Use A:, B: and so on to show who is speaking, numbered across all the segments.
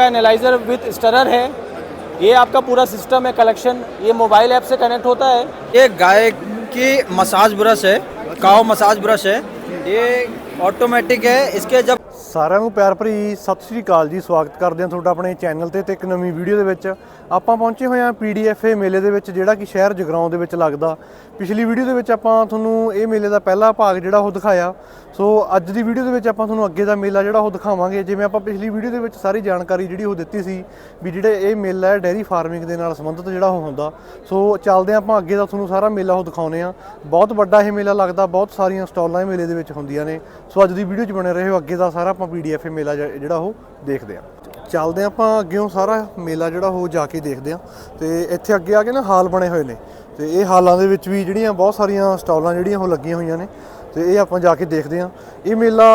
A: इसका analyser with stirrer है। ये आपका पूरा सिस्टम है कलेक्शन ये मोबाइल ऐप से कनेक्ट होता है।
B: ये गाय की मसाज ब्रश है ਕਾਓ ਮਸਾਜ ਬ੍ਰਸ਼ ਹੈ ਇਹ ਆਟੋਮੈਟਿਕ ਹੈ ਇਸਕੇ ਜਬ
C: ਸਾਰਿਆਂ ਨੂੰ ਪਿਆਰ ਭਰੀ ਸਤਿ ਸ੍ਰੀ ਅਕਾਲ ਜੀ ਸਵਾਗਤ ਕਰਦੇ ਹਾਂ ਤੁਹਾਡਾ ਆਪਣੇ ਚੈਨਲ ਤੇ ਤੇ ਆਪਾਂ ਪਹੁੰਚੇ ਹੋਏ ਹਾਂ ਪੀਡੀਐਫਏ ਮੇਲੇ ਦੇ ਵਿੱਚ, ਜਿਹੜਾ ਕਿ ਸ਼ਹਿਰ ਜਗਰਾਉਂ ਦੇ ਵਿੱਚ ਲੱਗਦਾ। ਪਿਛਲੀ ਵੀਡੀਓ ਦੇ ਵਿੱਚ ਆਪਾਂ ਤੁਹਾਨੂੰ ਇਹ ਮੇਲੇ ਦਾ ਪਹਿਲਾ ਭਾਗ ਜਿਹੜਾ ਉਹ ਦਿਖਾਇਆ। ਸੋ ਅੱਜ ਦੀ ਵੀਡੀਓ ਦੇ ਵਿੱਚ ਆਪਾਂ ਤੁਹਾਨੂੰ ਅੱਗੇ ਦਾ ਮੇਲਾ ਜਿਹੜਾ ਉਹ ਦਿਖਾਵਾਂਗੇ। ਜਿਵੇਂ ਆਪਾਂ ਪਿਛਲੀ ਵੀਡੀਓ ਦੇ ਵਿੱਚ ਸਾਰੀ ਜਾਣਕਾਰੀ ਜਿਹੜੀ ਉਹ ਦਿੱਤੀ ਸੀ ਵੀ ਜਿਹੜੇ ਇਹ ਮੇਲਾ ਹੈ ਡੈਰੀ ਫਾਰਮਿੰਗ ਦੇ ਨਾਲ ਸੰਬੰਧਿਤ ਜਿਹੜਾ ਉਹ ਹੁੰਦਾ। ਸੋ ਚੱਲਦੇ ਹਾਂ ਆਪਾਂ ਅੱਗੇ ਦਾ ਤੁਹਾਨੂੰ ਸਾਰਾ ਮੇਲਾ ਉਹ ਦਿਖਾਉਨੇ ਆ ਬਹੁਤ ਵੱਡਾ ਇਹ ਮੇਲਾ ਲੱਗਦਾ, ਬਹੁਤ ਸਾਰੀਆਂ ਸਟਾਲਾਂ ਇਹ ਮੇਲੇ ਦੇ ਵਿੱਚ ਹੁੰਦੀਆਂ ਨੇ। ਸੋ ਅੱਜ ਦੀ ਵੀਡੀਓ 'ਚ ਬਣੇ ਰਹੋ, ਅੱਗੇ ਦਾ ਸਾਰਾ ਆਪਾਂ ਪੀਡੀਐਫ ਮੇਲਾ ਜਿਹੜਾ ਉਹ ਦੇਖਦੇ ਆ ਚੱਲਦੇ ਹਾਂ ਆਪਾਂ ਅੱਗੇੋਂ ਸਾਰਾ ਮੇਲਾ ਜਿਹੜਾ ਉਹ ਜਾ ਕੇ ਦੇਖਦੇ ਆ ਤੇ ਇੱਥੇ ਅੱਗੇ ਆ ਕੇ ਨਾ ਹਾਲ ਬਣੇ ਹੋਏ ਨੇ ਤੇ ਇਹ ਹਾਲਾਂ ਦੇ ਵਿੱਚ ਵੀ ਜਿਹੜੀਆਂ ਬਹੁਤ ਸਾਰੀਆਂ ਸਟਾਲਾਂ ਜਿਹੜੀਆਂ ਉਹ ਲੱਗੀਆਂ ਹੋਈਆਂ ਨੇ ਤੇ ਇਹ ਆਪਾਂ ਜਾ ਕੇ ਦੇਖਦੇ ਆ ਇਹ ਮੇਲਾ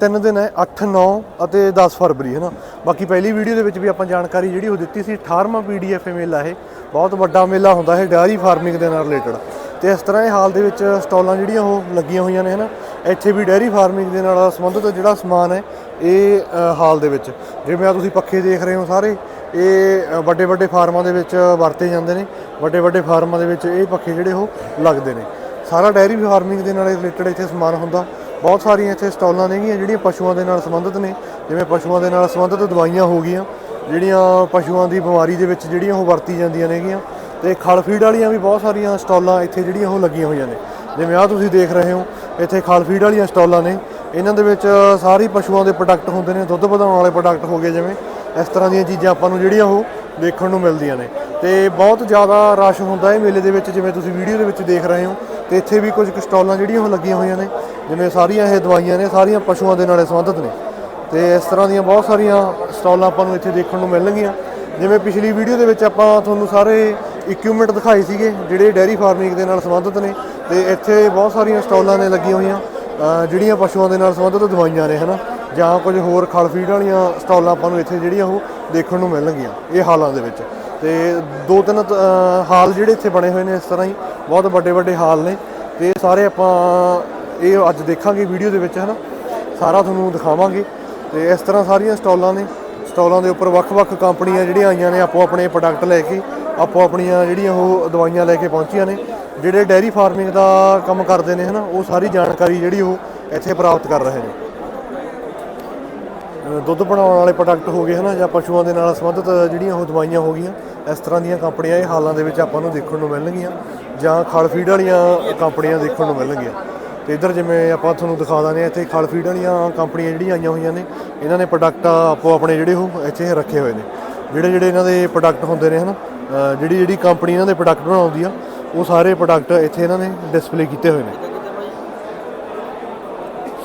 C: ਤਿੰਨ ਦਿਨ ਹੈ 8 9 ਅਤੇ 10 ਫਰਵਰੀ ਹੈ ਨਾ ਬਾਕੀ ਪਹਿਲੀ ਵੀਡੀਓ ਦੇ ਵਿੱਚ ਵੀ ਆਪਾਂ ਜਾਣਕਾਰੀ ਜਿਹੜੀ ਉਹ ਦਿੱਤੀ ਸੀ 18ਵਾਂ ਪੀਡੀਐਫ ਮੇਲਾ ਇਹ। ਬਹੁਤ ਵੱਡਾ ਮੇਲਾ ਹੁੰਦਾ ਹੈ ਡੈਰੀ ਫਾਰਮਿੰਗ ਦੇ ਨਾਲ ਰਿਲੇਟਡ। ਤੇ ਇਸ ਤਰ੍ਹਾਂ ਇਹ ਹਾਲ ਦੇ ਵਿੱਚ ਸਟਾਲਾਂ ਜਿਹੜੀਆਂ ਉਹ ਲੱਗੀਆਂ ਹੋਈਆਂ ਨੇ, ਹਨਾ? ਇੱਥੇ ਵੀ ਡੈਰੀ ਫਾਰਮਿੰਗ ਦੇ ਨਾਲ ਸੰਬੰਧਿਤ ਜਿਹੜਾ ਸਮਾਨ ਹੈ, ਇਹ ਹਾਲ ਦੇ ਵਿੱਚ। ਜਿਵੇਂ ਆ ਤੁਸੀਂ ਪੱਖੇ ਦੇਖ ਰਹੇ ਹੋ ਸਾਰੇ, ਇਹ ਵੱਡੇ ਵੱਡੇ ਫਾਰਮਾਂ ਦੇ ਵਿੱਚ ਵਰਤੇ ਜਾਂਦੇ ਨੇ। ਵੱਡੇ ਵੱਡੇ ਫਾਰਮਾਂ ਦੇ ਵਿੱਚ ਇਹ ਪੱਖੇ ਜਿਹੜੇ ਉਹ ਲੱਗਦੇ ਨੇ। ਸਾਰਾ ਡੈਰੀ ਫਾਰਮਿੰਗ ਦੇ ਨਾਲ ਰਿਲੇਟਡ ਇੱਥੇ ਸਮਾਨ ਹੁੰਦਾ। ਬਹੁਤ ਸਾਰੀਆਂ ਇੱਥੇ ਸਟਾਲਾਂ ਨੇਗੀਆਂ ਜਿਹੜੀਆਂ ਪਸ਼ੂਆਂ ਦੇ ਨਾਲ ਸੰਬੰਧਿਤ ਨੇ। ਜਿਵੇਂ ਪਸ਼ੂਆਂ ਦੇ ਨਾਲ ਸੰਬੰਧਿਤ ਦਵਾਈਆਂ ਹੋ ਗਈਆਂ, ਜਿਹੜੀਆਂ ਪਸ਼ੂਆਂ ਦੀ ਬਿਮਾਰੀ ਦੇ ਵਿੱਚ ਜਿਹੜੀਆਂ ਉਹ ਵਰਤੀ ਜਾਂਦੀਆਂ ਨੇਗੀਆਂ। ਤੇ ਖਲ ਫੀਡ ਵਾਲੀਆਂ ਵੀ ਬਹੁਤ ਸਾਰੀਆਂ ਸਟਾਲਾਂ ਇੱਥੇ ਜਿਹੜੀਆਂ ਉਹ ਲੱਗੀਆਂ ਹੋਈਆਂ ਨੇ। ਜਿਵੇਂ ਆ ਤੁਸੀਂ ਦੇਖ ਰਹੇ ਹੋ, ਇੱਥੇ ਖਾਲ ਫੀਡ ਵਾਲੀਆਂ ਸਟਾਲਾਂ ਨੇ। ਇਹਨਾਂ ਦੇ ਵਿੱਚ ਸਾਰੇ ਪਸ਼ੂਆਂ ਦੇ ਪ੍ਰੋਡਕਟ ਹੁੰਦੇ ਨੇ, ਦੁੱਧ ਵਧਾਉਣ ਵਾਲੇ ਪ੍ਰੋਡਕਟ ਹੋ ਗਏ ਜਿਵੇਂ। ਇਸ ਤਰ੍ਹਾਂ ਦੀਆਂ ਚੀਜ਼ਾਂ ਆਪਾਂ ਨੂੰ ਜਿਹੜੀਆਂ ਉਹ ਦੇਖਣ ਨੂੰ ਮਿਲਦੀਆਂ ਨੇ। ਤੇ ਬਹੁਤ ਜ਼ਿਆਦਾ ਰਸ਼ ਹੁੰਦਾ ਹੈ ਮੇਲੇ ਦੇ ਵਿੱਚ, ਜਿਵੇਂ ਤੁਸੀਂ ਵੀਡੀਓ ਦੇ ਵਿੱਚ ਦੇਖ ਰਹੇ ਹੋ। ਤੇ ਇੱਥੇ ਵੀ ਕੁਝ ਕੁ ਸਟਾਲਾਂ ਜਿਹੜੀਆਂ ਉਹ ਲੱਗੀਆਂ ਹੋਈਆਂ ਨੇ, ਜਿਵੇਂ ਸਾਰੀਆਂ ਇਹ ਦਵਾਈਆਂ ਨੇ, ਸਾਰੀਆਂ ਪਸ਼ੂਆਂ ਦੇ ਨਾਲ ਸੰਬੰਧਿਤ ਨੇ। ਤੇ ਇਸ ਤਰ੍ਹਾਂ ਦੀਆਂ ਬਹੁਤ ਸਾਰੀਆਂ ਸਟਾਲਾਂ ਆਪਾਂ ਨੂੰ ਇੱਥੇ ਦੇਖਣ ਨੂੰ ਮਿਲਣਗੀਆਂ। ਜਿਵੇਂ ਪਿਛਲੀ ਵੀਡੀਓ ਦੇ ਵਿੱਚ ਆਪਾਂ ਤੁਹਾਨੂੰ ਸਾਰੇ ਇਕਵਿਪਮੈਂਟ ਦਿਖਾਏ ਸੀਗੇ, ਜਿਹੜੇ ਡੈਰੀ ਫਾਰਮਿੰਗ ਦੇ ਨਾਲ ਸੰਬੰਧਿਤ ਨੇ ਤੇ ਇੱਥੇ ਬਹੁਤ ਸਾਰੀਆਂ ਸਟਾਲਾਂ ਨੇ ਲੱਗੀਆਂ ਹੋਈਆਂ ਜਿਹੜੀਆਂ ਪਸ਼ੂਆਂ ਦੇ ਨਾਲ ਸੰਬੰਧਿਤ ਦਵਾਈਆਂ ਨੇ, ਹਨਾ? ਜਾਂ ਕੁਝ ਹੋਰ ਖਲ ਫੀਡ ਵਾਲੀਆਂ ਸਟਾਲਾਂ ਆਪਾਂ ਨੂੰ ਇੱਥੇ ਜਿਹੜੀਆਂ ਉਹ ਦੇਖਣ ਨੂੰ ਮਿਲਣਗੀਆਂ, ਇਹ ਹਾਲਾਂ ਦੇ ਵਿੱਚ। ਤੇ ਦੋ ਤਿੰਨ ਹਾਲ ਜਿਹੜੇ ਇੱਥੇ ਬਣੇ ਹੋਏ ਨੇ, ਇਸ ਤਰ੍ਹਾਂ ਹੀ ਬਹੁਤ ਵੱਡੇ ਵੱਡੇ ਹਾਲ ਨੇ। ਤੇ ਸਾਰੇ ਆਪਾਂ ਇਹ ਅੱਜ ਦੇਖਾਂਗੇ ਵੀਡੀਓ ਦੇ ਵਿੱਚ, ਹਨਾ? ਸਾਰਾ ਤੁਹਾਨੂੰ ਦਿਖਾਵਾਂਗੇ। ਤੇ ਇਸ ਤਰ੍ਹਾਂ ਸਾਰੀਆਂ ਸਟਾਲਾਂ ਨੇ, ਸਟਾਲਾਂ ਦੇ ਉੱਪਰ ਵੱਖ-ਵੱਖ ਕੰਪਨੀਆਂ ਜਿਹੜੀਆਂ ਆਈਆਂ ਨੇ ਆਪੋ ਆਪਣੇ ਪ੍ਰੋਡਕਟ ਲੈ ਕੇ ਆਪੋ ਆਪਣੀਆਂ ਜਿਹੜੀਆਂ ਉਹ ਦਵਾਈਆਂ ਲੈ ਕੇ ਪਹੁੰਚੀਆਂ ਨੇ ਜਿਹੜੇ ਡੈਰੀ ਫਾਰਮਿੰਗ ਦਾ ਕੰਮ ਕਰਦੇ ਨੇ ਹਨਾ ਉਹ ਸਾਰੀ ਜਾਣਕਾਰੀ ਜਿਹੜੀ ਉਹ ਇੱਥੇ ਪ੍ਰਾਪਤ ਕਰ ਰਹੇ ਨੇ। ਦੁੱਧ ਬਣਾਉਣ ਵਾਲੇ ਪ੍ਰੋਡਕਟ ਹੋ ਗਏ ਹਨਾ ਜਾਂ ਪਸ਼ੂਆਂ ਦੇ ਨਾਲ ਸੰਬੰਧਿਤ ਜਿਹੜੀਆਂ ਉਹ ਦਵਾਈਆਂ ਹੋ ਗਈਆਂ ਇਸ ਤਰ੍ਹਾਂ ਦੀਆਂ ਕੰਪਨੀਆਂ ਇਹ ਹਾਲਾਂ ਦੇ ਵਿੱਚ ਆਪਾਂ ਨੂੰ ਦੇਖਣ ਨੂੰ ਮਿਲਣਗੀਆਂ ਜਾਂ ਖਲ ਫੀਡ ਵਾਲੀਆਂ ਕੰਪਨੀਆਂ ਦੇਖਣ ਨੂੰ ਮਿਲਣਗੀਆਂ। ਤੇ ਇੱਧਰ ਜਿਵੇਂ ਆਪਾਂ ਤੁਹਾਨੂੰ ਦਿਖਾ ਦਾਂਗੇ ਇੱਥੇ ਖਲ ਫੀਡ ਵਾਲੀਆਂ ਕੰਪਨੀਆਂ ਜਿਹੜੀਆਂ ਆਈਆਂ ਹੋਈਆਂ ਨੇ ਇਹਨਾਂ ਨੇ ਪ੍ਰੋਡਕਟ ਆਪੋ ਆਪਣੇ ਜਿਹੜੇ ਉਹ ਇੱਥੇ ਰੱਖੇ ਹੋਏ ਨੇ। ਜਿਹੜੇ ਜਿਹੜੇ ਇਹਨਾਂ ਦੇ ਪ੍ਰੋਡਕਟ ਹੁੰਦੇ ਨੇ ਹਨਾ ਅ, ਜਿਹੜੀ ਜਿਹੜੀ ਕੰਪਨੀ ਇਹਨਾਂ ਦੇ ਪ੍ਰੋਡਕਟ ਬਣਾਉਂਦੀ ਆ, ਉਹ ਸਾਰੇ ਪ੍ਰੋਡਕਟ ਇੱਥੇ ਇਹਨਾਂ ਨੇ ਡਿਸਪਲੇ ਕੀਤੇ ਹੋਏ ਨੇ।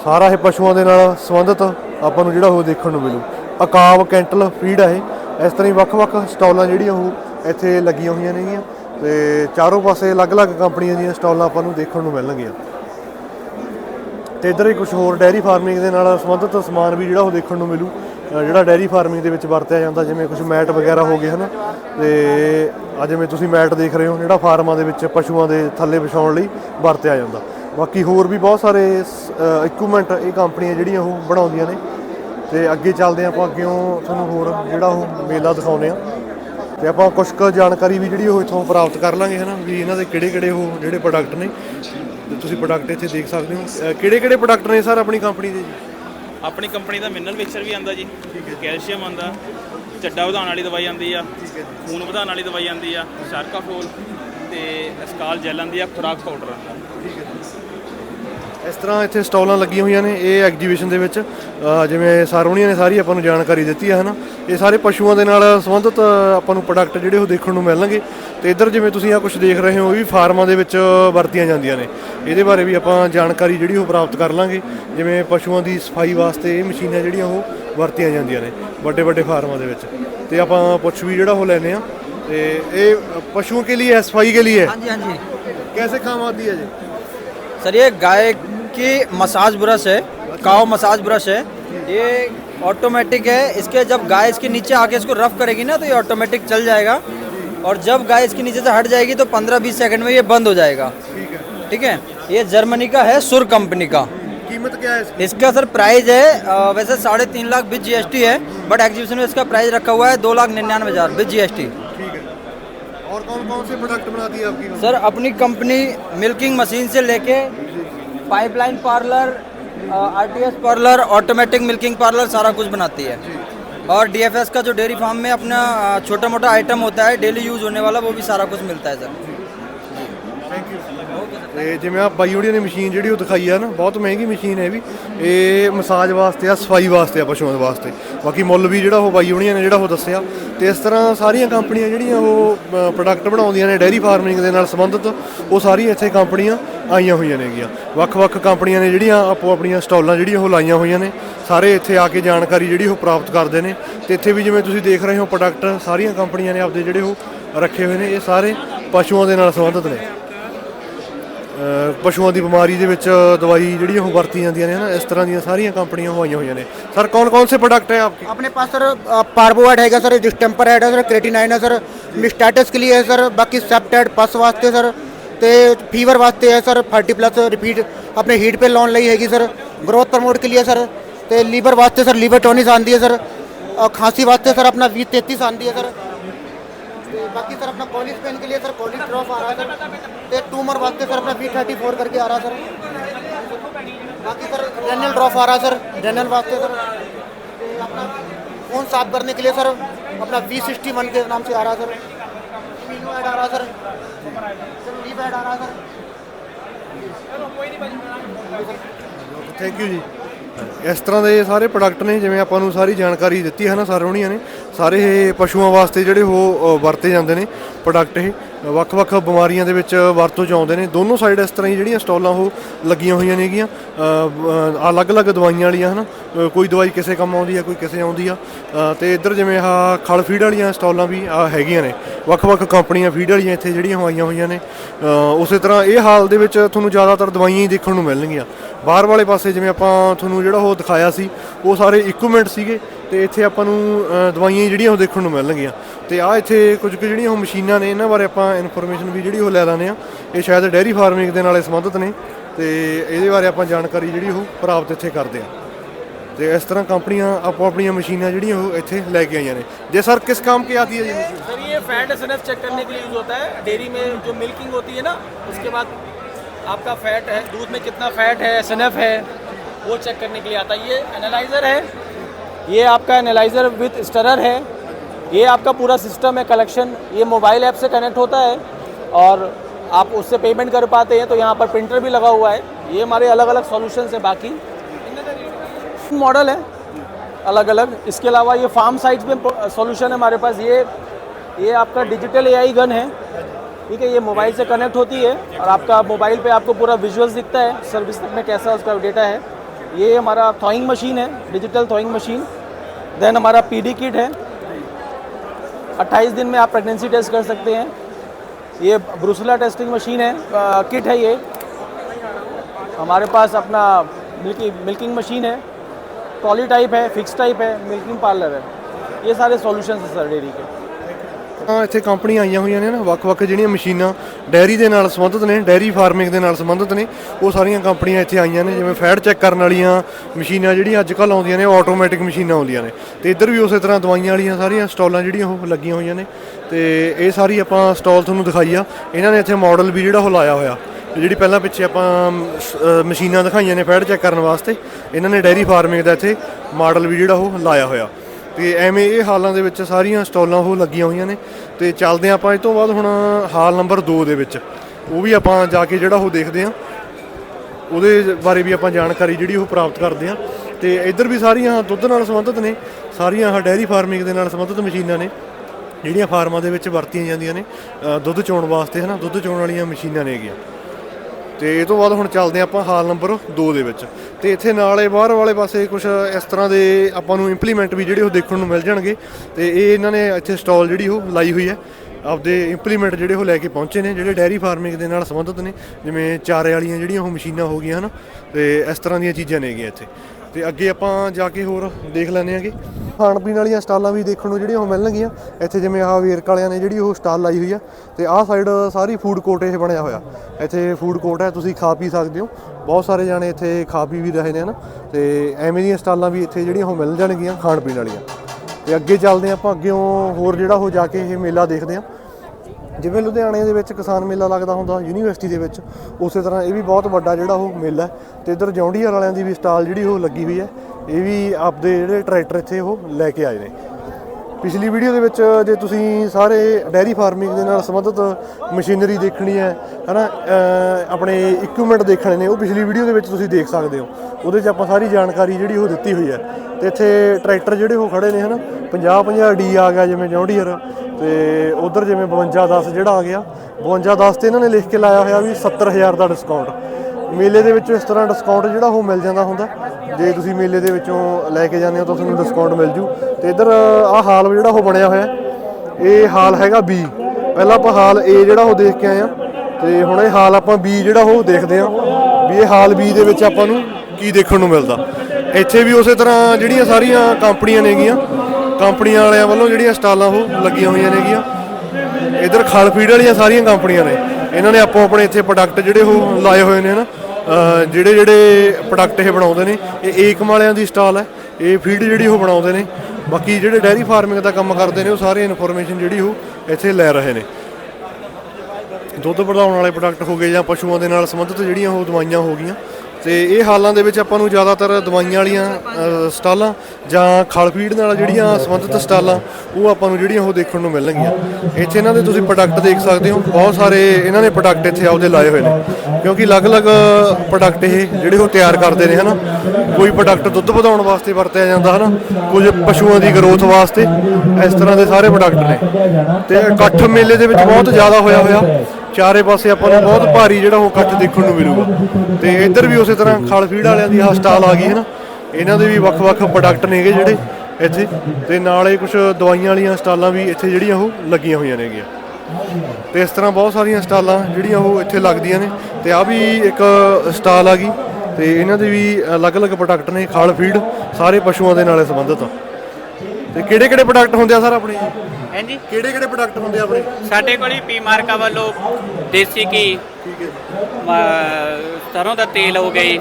C: ਸਾਰਾ ਇਹ ਪਸ਼ੂਆਂ ਦੇ ਨਾਲ ਸੰਬੰਧਿਤ ਆਪਾਂ ਨੂੰ ਜਿਹੜਾ ਉਹ ਦੇਖਣ ਨੂੰ ਮਿਲੂ। ਅਕਾਬ ਕੈਂਟਲ ਫੀਡ ਹੈ ਇਹ। ਇਸ ਤਰ੍ਹਾਂ ਹੀ ਵੱਖ-ਵੱਖ ਸਟਾਲਾਂ ਜਿਹੜੀਆਂ ਉਹ ਇੱਥੇ ਲੱਗੀਆਂ ਹੋਈਆਂ ਨੇਗੀਆਂ। ਤੇ ਚਾਰੋਂ ਪਾਸੇ ਅਲੱਗ-ਅਲੱਗ ਕੰਪਨੀਆਂ ਦੀਆਂ ਸਟਾਲਾਂ ਆਪਾਂ ਨੂੰ ਦੇਖਣ ਨੂੰ ਮਿਲਣਗੀਆਂ। ਤੇ ਇੱਧਰ ਹੀ ਕੁਝ ਹੋਰ ਡੈਰੀ ਫਾਰਮਿੰਗ ਦੇ ਨਾਲ ਸੰਬੰਧਿਤ ਸਮਾਨ ਵੀ ਜਿਹੜਾ ਉਹ ਦੇਖਣ ਨੂੰ ਮਿਲੂ। ਜਿਹੜਾ ਡੈਰੀ ਫਾਰਮਿੰਗ ਦੇ ਵਿੱਚ ਵਰਤਿਆ ਜਾਂਦਾ, ਜਿਵੇਂ ਕੁਝ ਮੈਟ ਵਗੈਰਾ ਹੋ ਗਏ, ਹਨ? ਤੇ ਆ ਜਿਵੇਂ ਤੁਸੀਂ ਮੈਟ ਦੇਖ ਰਹੇ ਹੋ, ਜਿਹੜਾ ਫਾਰਮਾਂ ਦੇ ਵਿੱਚ ਪਸ਼ੂਆਂ ਦੇ ਥੱਲੇ ਵਿਛਾਉਣ ਲਈ ਵਰਤਿਆ ਜਾਂਦਾ। ਬਾਕੀ ਹੋਰ ਵੀ ਬਹੁਤ ਸਾਰੇ ਇਕਵਿਪਮੈਂਟ ਇਹ ਕੰਪਨੀਆਂ ਜਿਹੜੀਆਂ ਉਹ ਬਣਾਉਂਦੀਆਂ ਨੇ। ਤੇ ਅੱਗੇ ਚੱਲਦੇ ਹਾਂ, ਆਪਾਂ ਅੱਗੇੋਂ ਤੁਹਾਨੂੰ ਹੋਰ ਜਿਹੜਾ ਉਹ ਮੇਲਾ ਦਿਖਾਉਂਦੇ ਆ ਤੇ ਆਪਾਂ ਕੁਝ ਕੁ ਜਾਣਕਾਰੀ ਵੀ ਜਿਹੜੀ ਉਹ ਇੱਥੋਂ ਪ੍ਰਾਪਤ ਕਰ ਲਾਂਗੇ, ਹਨਾ? ਵੀ ਇਹਨਾਂ ਦੇ ਕਿਹੜੇ ਕਿਹੜੇ ਉਹ ਜਿਹੜੇ ਪ੍ਰੋਡਕਟ ਨੇ। ਤੇ ਤੁਸੀਂ ਪ੍ਰੋਡਕਟ ਇੱਥੇ ਦੇਖ ਸਕਦੇ ਹੋ। ਕਿਹੜੇ ਕਿਹੜੇ ਪ੍ਰੋਡਕਟ ਨੇ ਸਰ ਆਪਣੀ ਕੰਪਨੀ ਦੇ? ਜੀ
D: ਆਪਣੀ ਕੰਪਨੀ ਦਾ ਮਿਨਰਲ ਮਿਕਸਚਰ ਵੀ ਆਂਦਾ ਜੀ ਕੈਲਸ਼ੀਅਮ ਆਂਦਾ ਚੱਡਾ ਵਧਾਉਣ ਵਾਲੀ ਦਵਾਈ ਆਂਦੀ ਆ ਖੂਨ ਵਧਾਉਣ ਵਾਲੀ ਦਵਾਈ ਆਂਦੀ ਆ ਸ਼ਾਰਕਾਫੋਲ ਤੇ ਅਸਕਾਲ ਜੈਲ ਆਂਦੀ ਆ ਖੁਰਾਕ ਪਾਊਡਰ ਆਂਦਾ
C: ਇਸ ਤਰ੍ਹਾਂ ਇੱਥੇ ਸਟਾਲਾਂ ਲੱਗੀਆਂ ਹੋਈਆਂ ਨੇ ਇਹ ਐਗਜੀਬਿਸ਼ਨ ਦੇ ਵਿੱਚ ਜਿਵੇਂ ਸਾਰੋਣੀਆਂ ਨੇ ਸਾਰੀ ਆਪਾਂ ਨੂੰ ਜਾਣਕਾਰੀ ਦਿੱਤੀ ਹੈ ਹਨਾ? ਇਹ ਸਾਰੇ ਪਸ਼ੂਆਂ ਦੇ ਨਾਲ ਸੰਬੰਧਿਤ ਆਪਾਂ ਨੂੰ ਪ੍ਰੋਡਕਟ ਜਿਹੜੇ ਉਹ ਦੇਖਣ ਨੂੰ ਮਿਲਣਗੇ। ਤੇ ਇੱਧਰ ਜਿਵੇਂ ਤੁਸੀਂ ਆ ਕੁਝ ਦੇਖ ਰਹੇ ਹੋ ਉਹ ਵੀ ਫਾਰਮਾਂ ਦੇ ਵਿੱਚ ਵਰਤੀਆਂ ਜਾਂਦੀਆਂ ਨੇ। ਇਹਦੇ ਬਾਰੇ ਵੀ ਆਪਾਂ ਜਾਣਕਾਰੀ ਜਿਹੜੀ ਉਹ ਪ੍ਰਾਪਤ ਕਰ ਲਾਂਗੇ। ਜਿਵੇਂ ਪਸ਼ੂਆਂ ਦੀ ਸਫ਼ਾਈ ਵਾਸਤੇ ਇਹ ਮਸ਼ੀਨਾਂ ਜਿਹੜੀਆਂ ਉਹ ਵਰਤੀਆਂ ਜਾਂਦੀਆਂ ਨੇ ਵੱਡੇ ਵੱਡੇ ਫਾਰਮਾਂ ਦੇ ਵਿੱਚ। ਤੇ ਆਪਾਂ ਪੁੱਛ ਵੀ ਜਿਹੜਾ ਉਹ ਲੈਨੇ ਆ ਤੇ ਇਹ ਪਸ਼ੂਆਂ ਕੇ ਲਈ ਹੈ ਸਫ਼ਾਈ ਕੇ
B: ਲਈ ਹੈ? ਹਾਂਜੀ ਹਾਂਜੀ।
C: कैसे काम आती है जी
B: सर ये गाय की मसाज ब्रश है काव मसाज ब्रश है। ये ऑटोमेटिक है। इसके जब गाय इसके नीचे आके इसको रफ करेगी ना तो ये ऑटोमेटिक चल जाएगा। और जब गाय इसके नीचे से हट जाएगी तो 15-20 सेकंड में ये बंद हो जाएगा। ठीक है। ये जर्मनी का है सुर कंपनी का।
C: कीमत क्या है इसकी?
B: इसका सर प्राइस है वैसे साढ़े तीन लाख विद जीएसटी है बट एग्जीबिशन में इसका प्राइस रखा हुआ है दो लाख निन्यानवे हज़ार विद जीएसटी
C: और कौन कौन से प्रोडक्ट बनाती है आपकी
B: सर अपनी कंपनी मिल्किंग मशीन से लेके pipeline parlour RTS parlour automatic milking parlour सारा कुछ बनाती है। और डीएफएस का जो डेयरी फार्म में अपना छोटा मोटा आइटम होता है डेली यूज़ होने वाला वो भी सारा कुछ मिलता है सर।
C: ਤੇ ਜਿਵੇਂ ਆ ਬਾਈ ਉਹਦੀ ਨੇ ਮਸ਼ੀਨ ਜਿਹੜੀ ਉਹ ਦਿਖਾਈ ਆ ਨਾ, ਬਹੁਤ ਮਹਿੰਗੀ ਮਸ਼ੀਨ ਹੈ ਵੀ। ਇਹ ਮਸਾਜ ਵਾਸਤੇ ਆ, ਸਫ਼ਾਈ ਵਾਸਤੇ ਆ ਪਸ਼ੂਆਂ ਦੇ ਵਾਸਤੇ। ਬਾਕੀ ਮੁੱਲ ਵੀ ਜਿਹੜਾ ਉਹ ਬਾਈ ਉਹਨੀਆਂ ਨੇ ਜਿਹੜਾ ਉਹ ਦੱਸਿਆ। ਤੇ ਇਸ ਤਰ੍ਹਾਂ ਸਾਰੀਆਂ ਕੰਪਨੀਆਂ ਜਿਹੜੀਆਂ ਉਹ ਪ੍ਰੋਡਕਟ ਬਣਾਉਂਦੀਆਂ ਨੇ ਡੈਰੀ ਫਾਰਮਿੰਗ ਦੇ ਨਾਲ ਸੰਬੰਧਿਤ, ਉਹ ਸਾਰੀਆਂ ਇੱਥੇ ਕੰਪਨੀਆਂ ਆਈਆਂ ਹੋਈਆਂ ਨੇਗੀਆਂ। ਵੱਖ-ਵੱਖ ਕੰਪਨੀਆਂ ਨੇ ਜਿਹੜੀਆਂ ਆਪੋ ਆਪਣੀਆਂ ਸਟਾਲਾਂ ਜਿਹੜੀਆਂ ਉਹ ਲਾਈਆਂ ਹੋਈਆਂ ਨੇ। ਸਾਰੇ ਇੱਥੇ ਆ ਕੇ ਜਾਣਕਾਰੀ ਜਿਹੜੀ ਉਹ ਪ੍ਰਾਪਤ ਕਰਦੇ ਨੇ। ਤੇ ਇੱਥੇ ਵੀ ਜਿਵੇਂ ਤੁਸੀਂ ਦੇਖ ਰਹੇ ਹੋ ਪ੍ਰੋਡਕਟ ਸਾਰੀਆਂ ਕੰਪਨੀਆਂ ਨੇ ਆਪਦੇ ਜਿਹੜੇ ਉਹ ਰੱਖੇ ਹੋਏ ਨੇ, ਇਹ ਸਾਰੇ ਪਸ਼ੂਆਂ ਦੇ ਨਾਲ ਸੰਬੰਧਿਤ ਨੇ। ਪਸ਼ੂਆਂ ਦੀ ਬਿਮਾਰੀ ਦੇ ਵਿੱਚ ਦਵਾਈ ਜਿਹੜੀ ਉਹ ਵਰਤੀ ਜਾਂਦੀਆਂ ਨੇ ਨਾ ਇਸ ਤਰ੍ਹਾਂ ਦੀਆਂ ਸਾਰੀਆਂ ਕੰਪਨੀਆਂ ਹੋਈਆਂ ਹੋਈਆਂ ਨੇ। ਸਰ ਕੌਣ ਕੌਣ ਸੇ ਪ੍ਰੋਡਕਟ ਹੈ आपके
E: अपने पास सर पार्बोहाइड हैगा सर डिस्टेंपर है ਸਰ क्रेटिनाइन ਹੈ ਸਰ ਮਿਸਟੈਟਸ के लिए है सर बाकी सेप्टेड ਪਸ ਵਾਸਤੇ ਸਰ, ਤੇ ਫੀਵਰ ਵਾਸਤੇ ਹੈ ਸਰ 30 ਪਲੱਸ ਰਿਪੀਟ ਆਪਣੇ ਹੀਟ ਪੇ ਲਾਉਣ ਲਈ ਹੈਗੀ ਸਰ ਗਰੋਥ ਪ੍ਰਮੋਟ ਕੇ ਲਈ ਹੈ ਸਰ, ਤੇ ਲੀਵਰ ਵਾਸਤੇ ਸਰ ਲੀਵਰ ਟੋਨਿਸ ਆਂਦੀ ਹੈ ਸਰ ਖਾਂਸੀ ਵਾਸਤੇ ਸਰ, ਆਪਣਾ 20 33 ਆਂਦੀ ਹੈ ਸਰ बाकी सर अपना कॉलेज पेन के लिए सर कॉलेज ड्रॉप आ रहा है सर। एक टूमर वास्ते सर अपना बी थर्टी फोर करके आ रहा है सर। बाकी सर जनरल ड्रॉप आ रहा है सर। जनरल वास्ते सर अपना फ़ोन साफ़ करने के लिए सर अपना वी सिक्सटी वन के नाम से आ रहा है सर। मीनू ऐड आ रहा है सर। सर लीव ऐड आ रहा है सर।
C: थैंक यू जी। ਇਸ ਤਰ੍ਹਾਂ ਦੇ ਸਾਰੇ ਪ੍ਰੋਡਕਟ ਨੇ, ਜਿਵੇਂ ਆਪਾਂ ਨੂੰ ਸਾਰੀ ਜਾਣਕਾਰੀ ਦਿੱਤੀ ਹੈ ਨਾ, ਸਾਰੇ ਹੋਣੀਆਂ ਨੇ, ਸਾਰੇ ਇਹ ਪਸ਼ੂਆਂ ਵਾਸਤੇ ਜਿਹੜੇ ਉਹ ਵਰਤੇ ਜਾਂਦੇ ਨੇ ਪ੍ਰੋਡਕਟ ਇਹ। ਵੱਖ-ਵੱਖ ਬਿਮਾਰੀਆਂ ਦੇ ਵਿੱਚ ਵਰਤੋਂ ਚ ਆਉਂਦੇ ਨੇ। ਦੋਨੋਂ ਸਾਈਡ ਇਸ ਤਰ੍ਹਾਂ ਹੀ ਜਿਹੜੀਆਂ ਸਟਾਲਾਂ ਉਹ ਲੱਗੀਆਂ ਹੋਈਆਂ ਨੇਗੀਆਂ। ਅਲੱਗ-ਅਲੱਗ ਦਵਾਈਆਂ ਵਾਲੀਆਂ ਹਨਾ? ਅ, ਕੋਈ ਦਵਾਈ ਕਿਸੇ ਕੰਮ ਆਉਂਦੀ ਆ ਕੋਈ ਕਿਸੇ ਆਉਂਦੀ ਆ। ਅ, ਤੇ ਇੱਧਰ ਜਿਵੇਂ ਆਹ ਖਲ ਫੀਡ ਵਾਲੀਆਂ ਸਟਾਲਾਂ ਵੀ ਹੈਗੀਆਂ ਨੇ। ਵੱਖ-ਵੱਖ ਕੰਪਨੀਆਂ ਫੀਡ ਵਾਲੀਆਂ ਇੱਥੇ ਜਿਹੜੀਆਂ ਹੋਈਆਂ ਹੋਈਆਂ ਨੇ। ਉਸੇ ਤਰ੍ਹਾਂ ਇਹ ਹਾਲ ਦੇ ਵਿੱਚ ਤੁਹਾਨੂੰ ਜ਼ਿਆਦਾਤਰ ਦਵਾਈਆਂ ਹੀ ਦੇਖਣ ਨੂੰ ਮਿਲਣਗੀਆਂ। ਬਾਹਰ ਵਾਲੇ ਪਾਸੇ ਜਿਵੇਂ ਆਪਾਂ ਤੁਹਾਨੂੰ ਜਿਹੜਾ ਉਹ ਦਿਖਾਇਆ ਸੀ ਉਹ ਸਾਰੇ ਇਕਵਿਪਮੈਂਟ ਸੀਗੇ। ਤੇ ਇੱਥੇ ਆਪਾਂ ਨੂੰ ਅ, ਦਵਾਈਆਂ ਹੀ ਜਿਹੜੀਆਂ ਉਹ ਦੇਖਣ ਨੂੰ ਮਿਲਣਗੀਆਂ ਤੇ ਆ ਇੱਥੇ ਕੁਝ ਕੁ ਜਿਹੜੀਆਂ ਉਹ ਮਸ਼ੀਨਾਂ ਨੇ ਇਹਨਾਂ ਬਾਰੇ ਆਪਾਂ ਇਨਫੋਰਮੇਸ਼ਨ ਵੀ ਜਿਹੜੀ ਉਹ ਲੈ ਲੈਂਦੇ ਆ ਇਹ ਸ਼ਾਇਦ ਡੈਰੀ ਫਾਰਮਿੰਗ ਦੇ ਨਾਲੇ ਸੰਬੰਧਿਤ ਨੇ ਤੇ ਇਹਦੇ ਬਾਰੇ ਆਪਾਂ ਜਾਣਕਾਰੀ ਜਿਹੜੀ ਉਹ ਪ੍ਰਾਪਤ ਇੱਥੇ ਕਰਦੇ ਆ ਤੇ ਇਸ ਤਰ੍ਹਾਂ ਕੰਪਨੀਆਂ ਆਪੋ ਆਪਣੀਆਂ ਮਸ਼ੀਨਾਂ ਜਿਹੜੀਆਂ ਉਹ ਇੱਥੇ ਲੈ ਕੇ ਆਈਆਂ ਨੇ ਜੇ ਸਰ ਕਿਸ ਕੰਮ ਕੀ ਆਤੀ ਹੈ ਜੀ ਮਸ਼ੀਨ
A: सर ये फैट एस चेक करने के लिए यूज़ होता है डेयरी में जो मिल्किंग होती है ना उसके बाद आपका फैट है दूध में कितना फैट है एस है वो चेक करने के लिए आता है ये एनालाइज़र है ये आपका एनालाइज़र विथ स्टरर है। ये आपका पूरा सिस्टम है कलेक्शन ये मोबाइल ऐप से कनेक्ट होता है और आप उससे पेमेंट कर पाते हैं तो यहाँ पर प्रिंटर भी लगा हुआ है। ये हमारे अलग अलग सॉल्यूशंस है बाकी। मॉडल है अलग अलग इसके अलावा ये फार्म साइट्स में सॉल्यूशन है हमारे पास। ये ये आपका डिजिटल एआई गन है। ठीक है, ये मोबाइल से कनेक्ट होती है और आपका मोबाइल पे आपको पूरा विजुअल्स दिखता है। सर्विस में कैसा उसका डेटा है। ये हमारा थॉइंग मशीन है डिजिटल थॉइंग मशीन देन हमारा पीडी किट है. 28 दिन में आप प्रेगनेंसी टेस्ट कर सकते हैं. ये ब्रूसला टेस्टिंग मशीन है अ, किट है ये. हमारे पास अपना मिल्की मिल्किंग मशीन है. ट्रॉली टाइप है फिक्स टाइप है मिल्किंग पार्लर है. ये सारे सॉल्यूशंस हैं सर डेयरी के.
C: ਤਾਂ ਇੱਥੇ ਕੰਪਨੀਆਂ ਆਈਆਂ ਹੋਈਆਂ ਨੇ ਨਾ, ਵੱਖ-ਵੱਖ ਜਿਹੜੀਆਂ ਮਸ਼ੀਨਾਂ ਡੈਰੀ ਦੇ ਨਾਲ ਸੰਬੰਧਿਤ ਨੇ, ਡੈਰੀ ਫਾਰਮਿੰਗ ਦੇ ਨਾਲ ਸੰਬੰਧਿਤ ਨੇ, ਉਹ ਸਾਰੀਆਂ ਕੰਪਨੀਆਂ ਇੱਥੇ ਆਈਆਂ ਨੇ, ਜਿਵੇਂ ਫੈਟ ਚੈੱਕ ਕਰਨ ਵਾਲੀਆਂ ਮਸ਼ੀਨਾਂ ਜਿਹੜੀਆਂ ਅੱਜ ਕੱਲ੍ਹ ਆਉਂਦੀਆਂ ਨੇ, ਉਹ ਆਟੋਮੈਟਿਕ ਮਸ਼ੀਨਾਂ ਆਉਂਦੀਆਂ ਨੇ। ਤੇ ਇੱਧਰ ਵੀ ਉਸੇ ਤਰ੍ਹਾਂ ਦਵਾਈਆਂ ਵਾਲੀਆਂ ਸਾਰੀਆਂ ਸਟਾਲਾਂ ਜਿਹੜੀਆਂ ਉਹ ਲੱਗੀਆਂ ਹੋਈਆਂ ਨੇ। ਤੇ ਇਹ ਸਾਰੀ ਆਪਾਂ ਸਟਾਲ ਤੁਹਾਨੂੰ ਦਿਖਾਈ ਆ। ਇਹਨਾਂ ਨੇ ਇੱਥੇ ਮਾਡਲ ਵੀ ਜਿਹੜਾ ਉਹ ਲਾਇਆ ਹੋਇਆ। ਜਿਹੜੀ ਪਹਿਲਾਂ ਪਿੱਛੇ ਆਪਾਂ ਮਸ਼ੀਨਾਂ ਦਿਖਾਈਆਂ ਨੇ ਫੈਟ ਚੈੱਕ ਕਰਨ ਵਾਸਤੇ, ਇਹਨਾਂ ਨੇ ਡੈਰੀ ਫਾਰਮਿੰਗ ਦਾ ਇੱਥੇ ਮਾਡਲ ਵੀ ਜਿਹੜਾ ਉਹ ਲਾਇਆ ਹੋਇਆ। ਤੇ ਐਵੇਂ ਇਹ ਹਾਲਾਂ ਦੇ ਵਿੱਚ ਸਾਰੀਆਂ ਸਟਾਲਾਂ ਉਹ ਲੱਗੀਆਂ ਹੋਈਆਂ ਨੇ ਤੇ ਚੱਲਦੇ ਆਪਾਂ ਇਸ ਤੋਂ ਬਾਅਦ ਹੁਣ ਹਾਲ ਨੰਬਰ 2 ਦੇ ਵਿੱਚ। ਉਹ ਵੀ ਆਪਾਂ ਜਾ ਕੇ ਜਿਹੜਾ ਉਹ ਦੇਖਦੇ ਹਾਂ। ਉਹਦੇ ਬਾਰੇ ਵੀ ਆਪਾਂ ਜਾਣਕਾਰੀ ਜਿਹੜੀ ਉਹ ਪ੍ਰਾਪਤ ਕਰਦੇ ਹਾਂ। ਤੇ ਇੱਧਰ ਵੀ ਸਾਰੀਆਂ ਦੁੱਧ ਨਾਲ ਸੰਬੰਧਿਤ ਨੇ। ਸਾਰੀਆਂ ਆਹ ਡੈਰੀ ਫਾਰਮਿੰਗ ਦੇ ਨਾਲ ਸੰਬੰਧਿਤ ਮਸ਼ੀਨਾਂ ਨੇ। ਜਿਹੜੀਆਂ ਫਾਰਮਾਂ ਦੇ ਵਿੱਚ ਵਰਤੀਆਂ ਜਾਂਦੀਆਂ ਨੇ। ਦੁੱਧ ਚੋਣ ਵਾਸਤੇ ਹਨਾ, ਦੁੱਧ ਚੋਣ ਵਾਲੀਆਂ ਮਸ਼ੀਨਾਂ ਨੇ ਹੈਗੀਆਂ। ਤੇ ਇਹ ਤੋਂ ਬਾਅਦ ਹੁਣ ਚੱਲਦੇ ਆਪਾਂ ਹਾਲ ਨੰਬਰ 2 ਦੇ ਵਿੱਚ। ਤੇ ਇੱਥੇ ਨਾਲੇ ਬਾਹਰ ਵਾਲੇ ਪਾਸੇ ਕੁਝ ਇਸ ਤਰ੍ਹਾਂ ਦੇ ਆਪਾਂ ਨੂੰ ਇੰਪਲੀਮੈਂਟ ਵੀ ਜਿਹੜੇ ਉਹ ਦੇਖਣ ਨੂੰ ਮਿਲ ਜਾਣਗੇ। ਤੇ ਇਹ ਇਹਨਾਂ ਨੇ ਇੱਥੇ ਸਟਾਲ ਜਿਹੜੀ ਉਹ ਲਾਈ ਹੋਈ ਹੈ। ਆਪਦੇ ਇੰਪਲੀਮੈਂਟ ਜਿਹੜੇ ਉਹ ਲੈ ਕੇ ਪਹੁੰਚੇ ਨੇ, ਜਿਹੜੇ ਡੈਰੀ ਫਾਰਮਿੰਗ ਦੇ ਨਾਲ ਸੰਬੰਧਿਤ ਨੇ। ਜਿਵੇਂ ਚਾਰੇ ਵਾਲੀਆਂ ਜਿਹੜੀਆਂ ਉਹ ਮਸ਼ੀਨਾਂ ਹੋ ਗਈਆਂ, ਹਨ? ਤੇ ਇਸ ਤਰ੍ਹਾਂ ਦੀਆਂ ਚੀਜ਼ਾਂ ਨੇਗੀਆਂ ਇੱਥੇ। ਤੇ ਅੱਗੇ ਆਪਾਂ ਜਾ ਕੇ ਹੋਰ ਦੇਖ ਲੈਂਦੇ ਆਂਗੇ ਖਾਣ ਪੀਣ ਵਾਲੀਆਂ ਸਟਾਲਾਂ ਵੀ ਦੇਖਣ ਨੂੰ ਜਿਹੜੀਆਂ ਉਹ ਮਿਲਣਗੀਆਂ। ਇੱਥੇ ਜਿਵੇਂ ਆਹ ਵੇਰਕ ਵਾਲਿਆਂ ਨੇ ਜਿਹੜੀ ਉਹ ਸਟਾਲ ਲਾਈ ਹੋਈ ਆ ਤੇ ਆਹ ਸਾਈਡ ਸਾਰੀ ਫੂਡ ਕੋਰਟ ਇਹ ਬਣਿਆ ਹੋਇਆ। ਇੱਥੇ ਫੂਡ ਕੋਰਟ ਹੈ, ਤੁਸੀਂ ਖਾ ਪੀ ਸਕਦੇ ਹੋ। ਬਹੁਤ ਸਾਰੇ ਜਾਣੇ ਇੱਥੇ ਖਾ ਪੀ ਵੀ ਰਹੇ ਨੇ ਹਨ। ਤੇ ਐਵੇਂ ਦੀਆਂ ਸਟਾਲਾਂ ਵੀ ਇੱਥੇ ਜਿਹੜੀਆਂ ਉਹ ਮਿਲ ਜਾਣਗੀਆਂ ਖਾਣ ਪੀਣ ਵਾਲੀਆਂ। ਤੇ ਅੱਗੇ ਚੱਲਦੇ ਹਾਂ ਆਪਾਂ ਅੱਗੇੋਂ ਹੋਰ ਜਿਹੜਾ ਉਹ ਜਾ ਕੇ ਇਹ ਮੇਲਾ ਦੇਖਦੇ ਹਾਂ। ਜਿਵੇਂ ਲੁਧਿਆਣੇ ਦੇ ਵਿੱਚ ਕਿਸਾਨ ਮੇਲਾ ਲੱਗਦਾ ਹੁੰਦਾ, ਯੂਨੀਵਰਸਿਟੀ ਦੇ ਵਿੱਚ, ਉਸੇ ਤਰ੍ਹਾਂ ਇਹ ਵੀ ਬਹੁਤ ਵੱਡਾ ਜਿਹੜਾ ਉਹ ਮੇਲਾ ਹੈ ਤੇ ਇਧਰ ਜੌਂਡੀਆਰ ਵਾਲਿਆਂ ਦੀ ਵੀ ਸਟਾਲ ਜਿਹੜੀ ਉਹ ਲੱਗੀ ਹੋਈ ਹੈ, ਇਹ ਵੀ ਆਪਦੇ ਜਿਹੜੇ ਟਰੈਕਟਰ ਇੱਥੇ ਉਹ ਲੈ ਕੇ ਆਏ ਨੇ। ਪਿਛਲੀ ਵੀਡੀਓ ਦੇ ਵਿੱਚ ਜੇ ਤੁਸੀਂ ਸਾਰੇ ਡੈਰੀ ਫਾਰਮਿੰਗ ਦੇ ਨਾਲ ਸੰਬੰਧਿਤ ਮਸ਼ੀਨਰੀ ਦੇਖਣੀ ਹੈ, ਹਨਾ, ਅਹ, ਆਪਣੇ ਇਕਵਿਪਮੈਂਟ ਦੇਖਣੇ ਨੇ, ਉਹ ਪਿਛਲੀ ਵੀਡੀਓ ਦੇ ਵਿੱਚ ਤੁਸੀਂ ਦੇਖ ਸਕਦੇ ਹੋ। ਉਹਦੇ 'ਚ ਆਪਾਂ ਸਾਰੀ ਜਾਣਕਾਰੀ ਜਿਹੜੀ ਉਹ ਦਿੱਤੀ ਹੋਈ ਹੈ। ਤੇ ਇੱਥੇ ਟਰੈਕਟਰ ਜਿਹੜੇ ਉਹ ਖੜੇ ਨੇ, ਹਨਾ 50 50 ਡੀ ਆ ਗਿਆ ਜਿਵੇਂ ਜੌਂਡੀਅਰ। ਤੇ ਉਧਰ ਜਿਵੇਂ 52 10 ਜਿਹੜਾ ਆ ਗਿਆ 52 10 ਤੇ ਇਹਨਾਂ ਨੇ ਲਿਖ ਕੇ ਲਾਇਆ ਹੋਇਆ ਵੀ 70000 ਦਾ ਡਿਸਕਾਊਂਟ ਮੇਲੇ ਦੇ ਵਿੱਚੋਂ ਇਸ ਤਰ੍ਹਾਂ ਡਿਸਕਾਊਂਟ ਜਿਹੜਾ ਉਹ ਮਿਲ ਜਾਂਦਾ ਹੁੰਦਾ। ਜੇ ਤੁਸੀਂ ਮੇਲੇ ਦੇ ਵਿੱਚੋਂ ਲੈ ਕੇ ਜਾਂਦੇ ਹੋ ਤਾਂ ਤੁਹਾਨੂੰ ਡਿਸਕਾਊਂਟ ਮਿਲ ਜੂ। ਤੇ ਇਧਰ, ਆਹ ਹਾਲ ਜਿਹੜਾ ਉਹ ਬਣਿਆ ਹੋਇਆ ਇਹ ਹਾਲ ਹੈਗਾ B ਪਹਿਲਾਂ ਆਪਾਂ ਹਾਲ A ਜਿਹੜਾ ਉਹ ਦੇਖ ਕੇ ਆਏ ਆ ਤੇ ਹੁਣ ਇਹ ਹਾਲ ਆਪਾਂ B ਜਿਹੜਾ ਉਹ ਦੇਖਦੇ ਆ ਵੀ ਇਹ ਹਾਲ B ਦੇ ਵਿੱਚ ਆਪਾਂ ਨੂੰ ਕੀ ਦੇਖਣ ਨੂੰ ਮਿਲਦਾ। ਇੱਥੇ ਵੀ ਉਸੇ ਤਰ੍ਹਾਂ ਜਿਹੜੀਆਂ ਸਾਰੀਆਂ ਕੰਪਨੀਆਂ ਨੇਗੀਆਂ। ਕੰਪਨੀਆਂ ਵਾਲਿਆਂ ਵੱਲੋਂ ਜਿਹੜੀਆਂ ਸਟਾਲਾਂ ਉਹ ਲੱਗੀਆਂ ਹੋਈਆਂ ਨੇਗੀਆਂ। ਇਧਰ ਖਾਲ ਫੀਡ ਵਾਲੀਆਂ ਸਾਰੀਆਂ ਕੰਪਨੀਆਂ ਨੇ। ਇਹਨਾਂ ਨੇ ਆਪੋ ਆਪਣੇ ਇੱਥੇ ਪ੍ਰੋਡਕਟ ਜਿਹੜੇ ਉਹ ਲਾਏ ਹੋਏ ਨੇ ਹਨਾ, ਅਹ ਜਿਹੜੇ ਜਿਹੜੇ ਪ੍ਰੋਡਕਟ ਇਹ ਬਣਾਉਂਦੇ ਨੇ, ਇਹ ਏਕਮ ਵਾਲਿਆਂ ਦੀ ਸਟਾਲ ਹੈ, ਇਹ ਫੀਡ ਜਿਹੜੀ ਉਹ ਬਣਾਉਂਦੇ ਨੇ। ਬਾਕੀ ਜਿਹੜੇ ਡੈਰੀ ਫਾਰਮਿੰਗ ਦਾ ਕੰਮ ਕਰਦੇ ਨੇ, ਉਹ ਸਾਰੇ ਇਨਫੋਰਮੇਸ਼ਨ ਜਿਹੜੀ ਉਹ ਇੱਥੇ ਲੈ ਰਹੇ ਨੇ। ਦੁੱਧ ਵਧਾਉਣ ਵਾਲੇ ਪ੍ਰੋਡਕਟ ਹੋ ਗਏ ਜਾਂ ਪਸ਼ੂਆਂ ਦੇ ਨਾਲ ਸੰਬੰਧਿਤ ਜਿਹੜੀਆਂ ਉਹ ਦਵਾਈਆਂ ਹੋ ਗਈਆਂ ਤੇ ਇਹ ਹਾਲਾਂ ਦੇ ਵਿੱਚ ਆਪਾਂ ਨੂੰ ਜ਼ਿਆਦਾਤਰ ਦਵਾਈਆਂ ਵਾਲੀਆਂ ਸਟਾਲਾਂ ਜਾਂ ਖਲ ਫੀਡ ਨਾਲ ਜਿਹੜੀਆਂ ਸੰਬੰਧਿਤ ਸਟਾਲਾਂ, ਉਹ ਆਪਾਂ ਨੂੰ ਜਿਹੜੀਆਂ ਉਹ ਦੇਖਣ ਨੂੰ ਮਿਲਣਗੀਆਂ। ਇੱਥੇ ਇਹਨਾਂ ਦੇ ਤੁਸੀਂ ਪ੍ਰੋਡਕਟ ਦੇਖ ਸਕਦੇ ਹੋ। ਬਹੁਤ ਸਾਰੇ ਇਹਨਾਂ ਨੇ ਪ੍ਰੋਡਕਟ ਇੱਥੇ ਆਪਦੇ ਲਾਏ ਹੋਏ ਨੇ। ਕਿਉਂਕਿ ਅਲੱਗ-ਅਲੱਗ ਪ੍ਰੋਡਕਟ ਇਹ ਜਿਹੜੇ ਉਹ ਤਿਆਰ ਕਰਦੇ ਨੇ, ਹਨਾ? ਕੋਈ ਪ੍ਰੋਡਕਟ ਦੁੱਧ ਵਧਾਉਣ ਵਾਸਤੇ ਵਰਤਿਆ ਜਾਂਦਾ, ਹਨਾ? ਕੁਝ ਪਸ਼ੂਆਂ ਦੀ ਗਰੋਥ ਵਾਸਤੇ ਇਸ ਤਰ੍ਹਾਂ ਦੇ ਸਾਰੇ ਪ੍ਰੋਡਕਟ ਨੇ। ਤੇ ਇਕੱਠ ਮੇਲੇ ਦੇ ਵਿੱਚ ਬਹੁਤ ਜ਼ਿਆਦਾ ਹੋਇਆ ਹੋਇਆ। ਚਾਰੇ ਪਾਸੇ ਆਪਾਂ ਨੂੰ ਬਹੁਤ ਭਾਰੀ ਜਿਹੜਾ ਉਹ ਇਕੱਠ ਦੇਖਣ ਨੂੰ ਮਿਲੂਗਾ। ਤੇ ਇੱਧਰ ਵੀ ਉਸੇ ਤਰ੍ਹਾਂ ਖਲ ਫੀਡ ਵਾਲਿਆਂ ਦੀ ਆਹ ਸਟਾਲ ਆ ਗਈ ਹੈ ਨਾ। ਇਹਨਾਂ ਦੇ ਵੀ ਵੱਖ-ਵੱਖ ਪ੍ਰੋਡਕਟ ਨੇਗੇ ਜਿਹੜੇ ਇੱਥੇ। ਤੇ ਨਾਲੇ ਕੁਝ ਦਵਾਈਆਂ ਵਾਲੀਆਂ ਸਟਾਲਾਂ ਵੀ ਇੱਥੇ ਜਿਹੜੀਆਂ ਉਹ ਲੱਗੀਆਂ ਹੋਈਆਂ ਨੇਗੀਆਂ। ਤੇ ਇਸ ਤਰ੍ਹਾਂ ਬਹੁਤ ਸਾਰੀਆਂ ਸਟਾਲਾਂ ਜਿਹੜੀਆਂ ਉਹ ਇੱਥੇ ਲੱਗਦੀਆਂ ਨੇ। ਤੇ ਆ ਵੀ ਇੱਕ ਸਟਾਲ ਆ ਗਈ। ਤੇ ਇਹਨਾਂ ਦੇ ਵੀ ਅਲੱਗ-ਅਲੱਗ ਪ੍ਰੋਡਕਟ ਨੇ ਖਾਲ ਫੀਡ ਸਾਰੇ ਪਸ਼ੂਆਂ ਦੇ ਨਾਲ ਸੰਬੰਧਿਤ ਤੇ ਕਿਹੜੇ-ਕਿਹੜੇ ਪ੍ਰੋਡਕਟ ਹੁੰਦੇ ਆ ਸਰ ਆਪਣੇ?
F: ਹਾਂਜੀ।
C: ਕਿਹੜੇ-ਕਿਹੜੇ ਪ੍ਰੋਡਕਟ ਹੁੰਦੇ ਆ ਆਪਣੇ?
F: ਸਾਡੇ ਕੋਲ ਹੀ ਪੀ ਮਾਰਕਾ ਵੱਲੋਂ ਦੇਸੀ ਘੀ
C: ਠੀਕ ਹੈ
F: ਮ- ਸਰੋਂ ਦਾ ਤੇਲ ਹੋ ਗਈ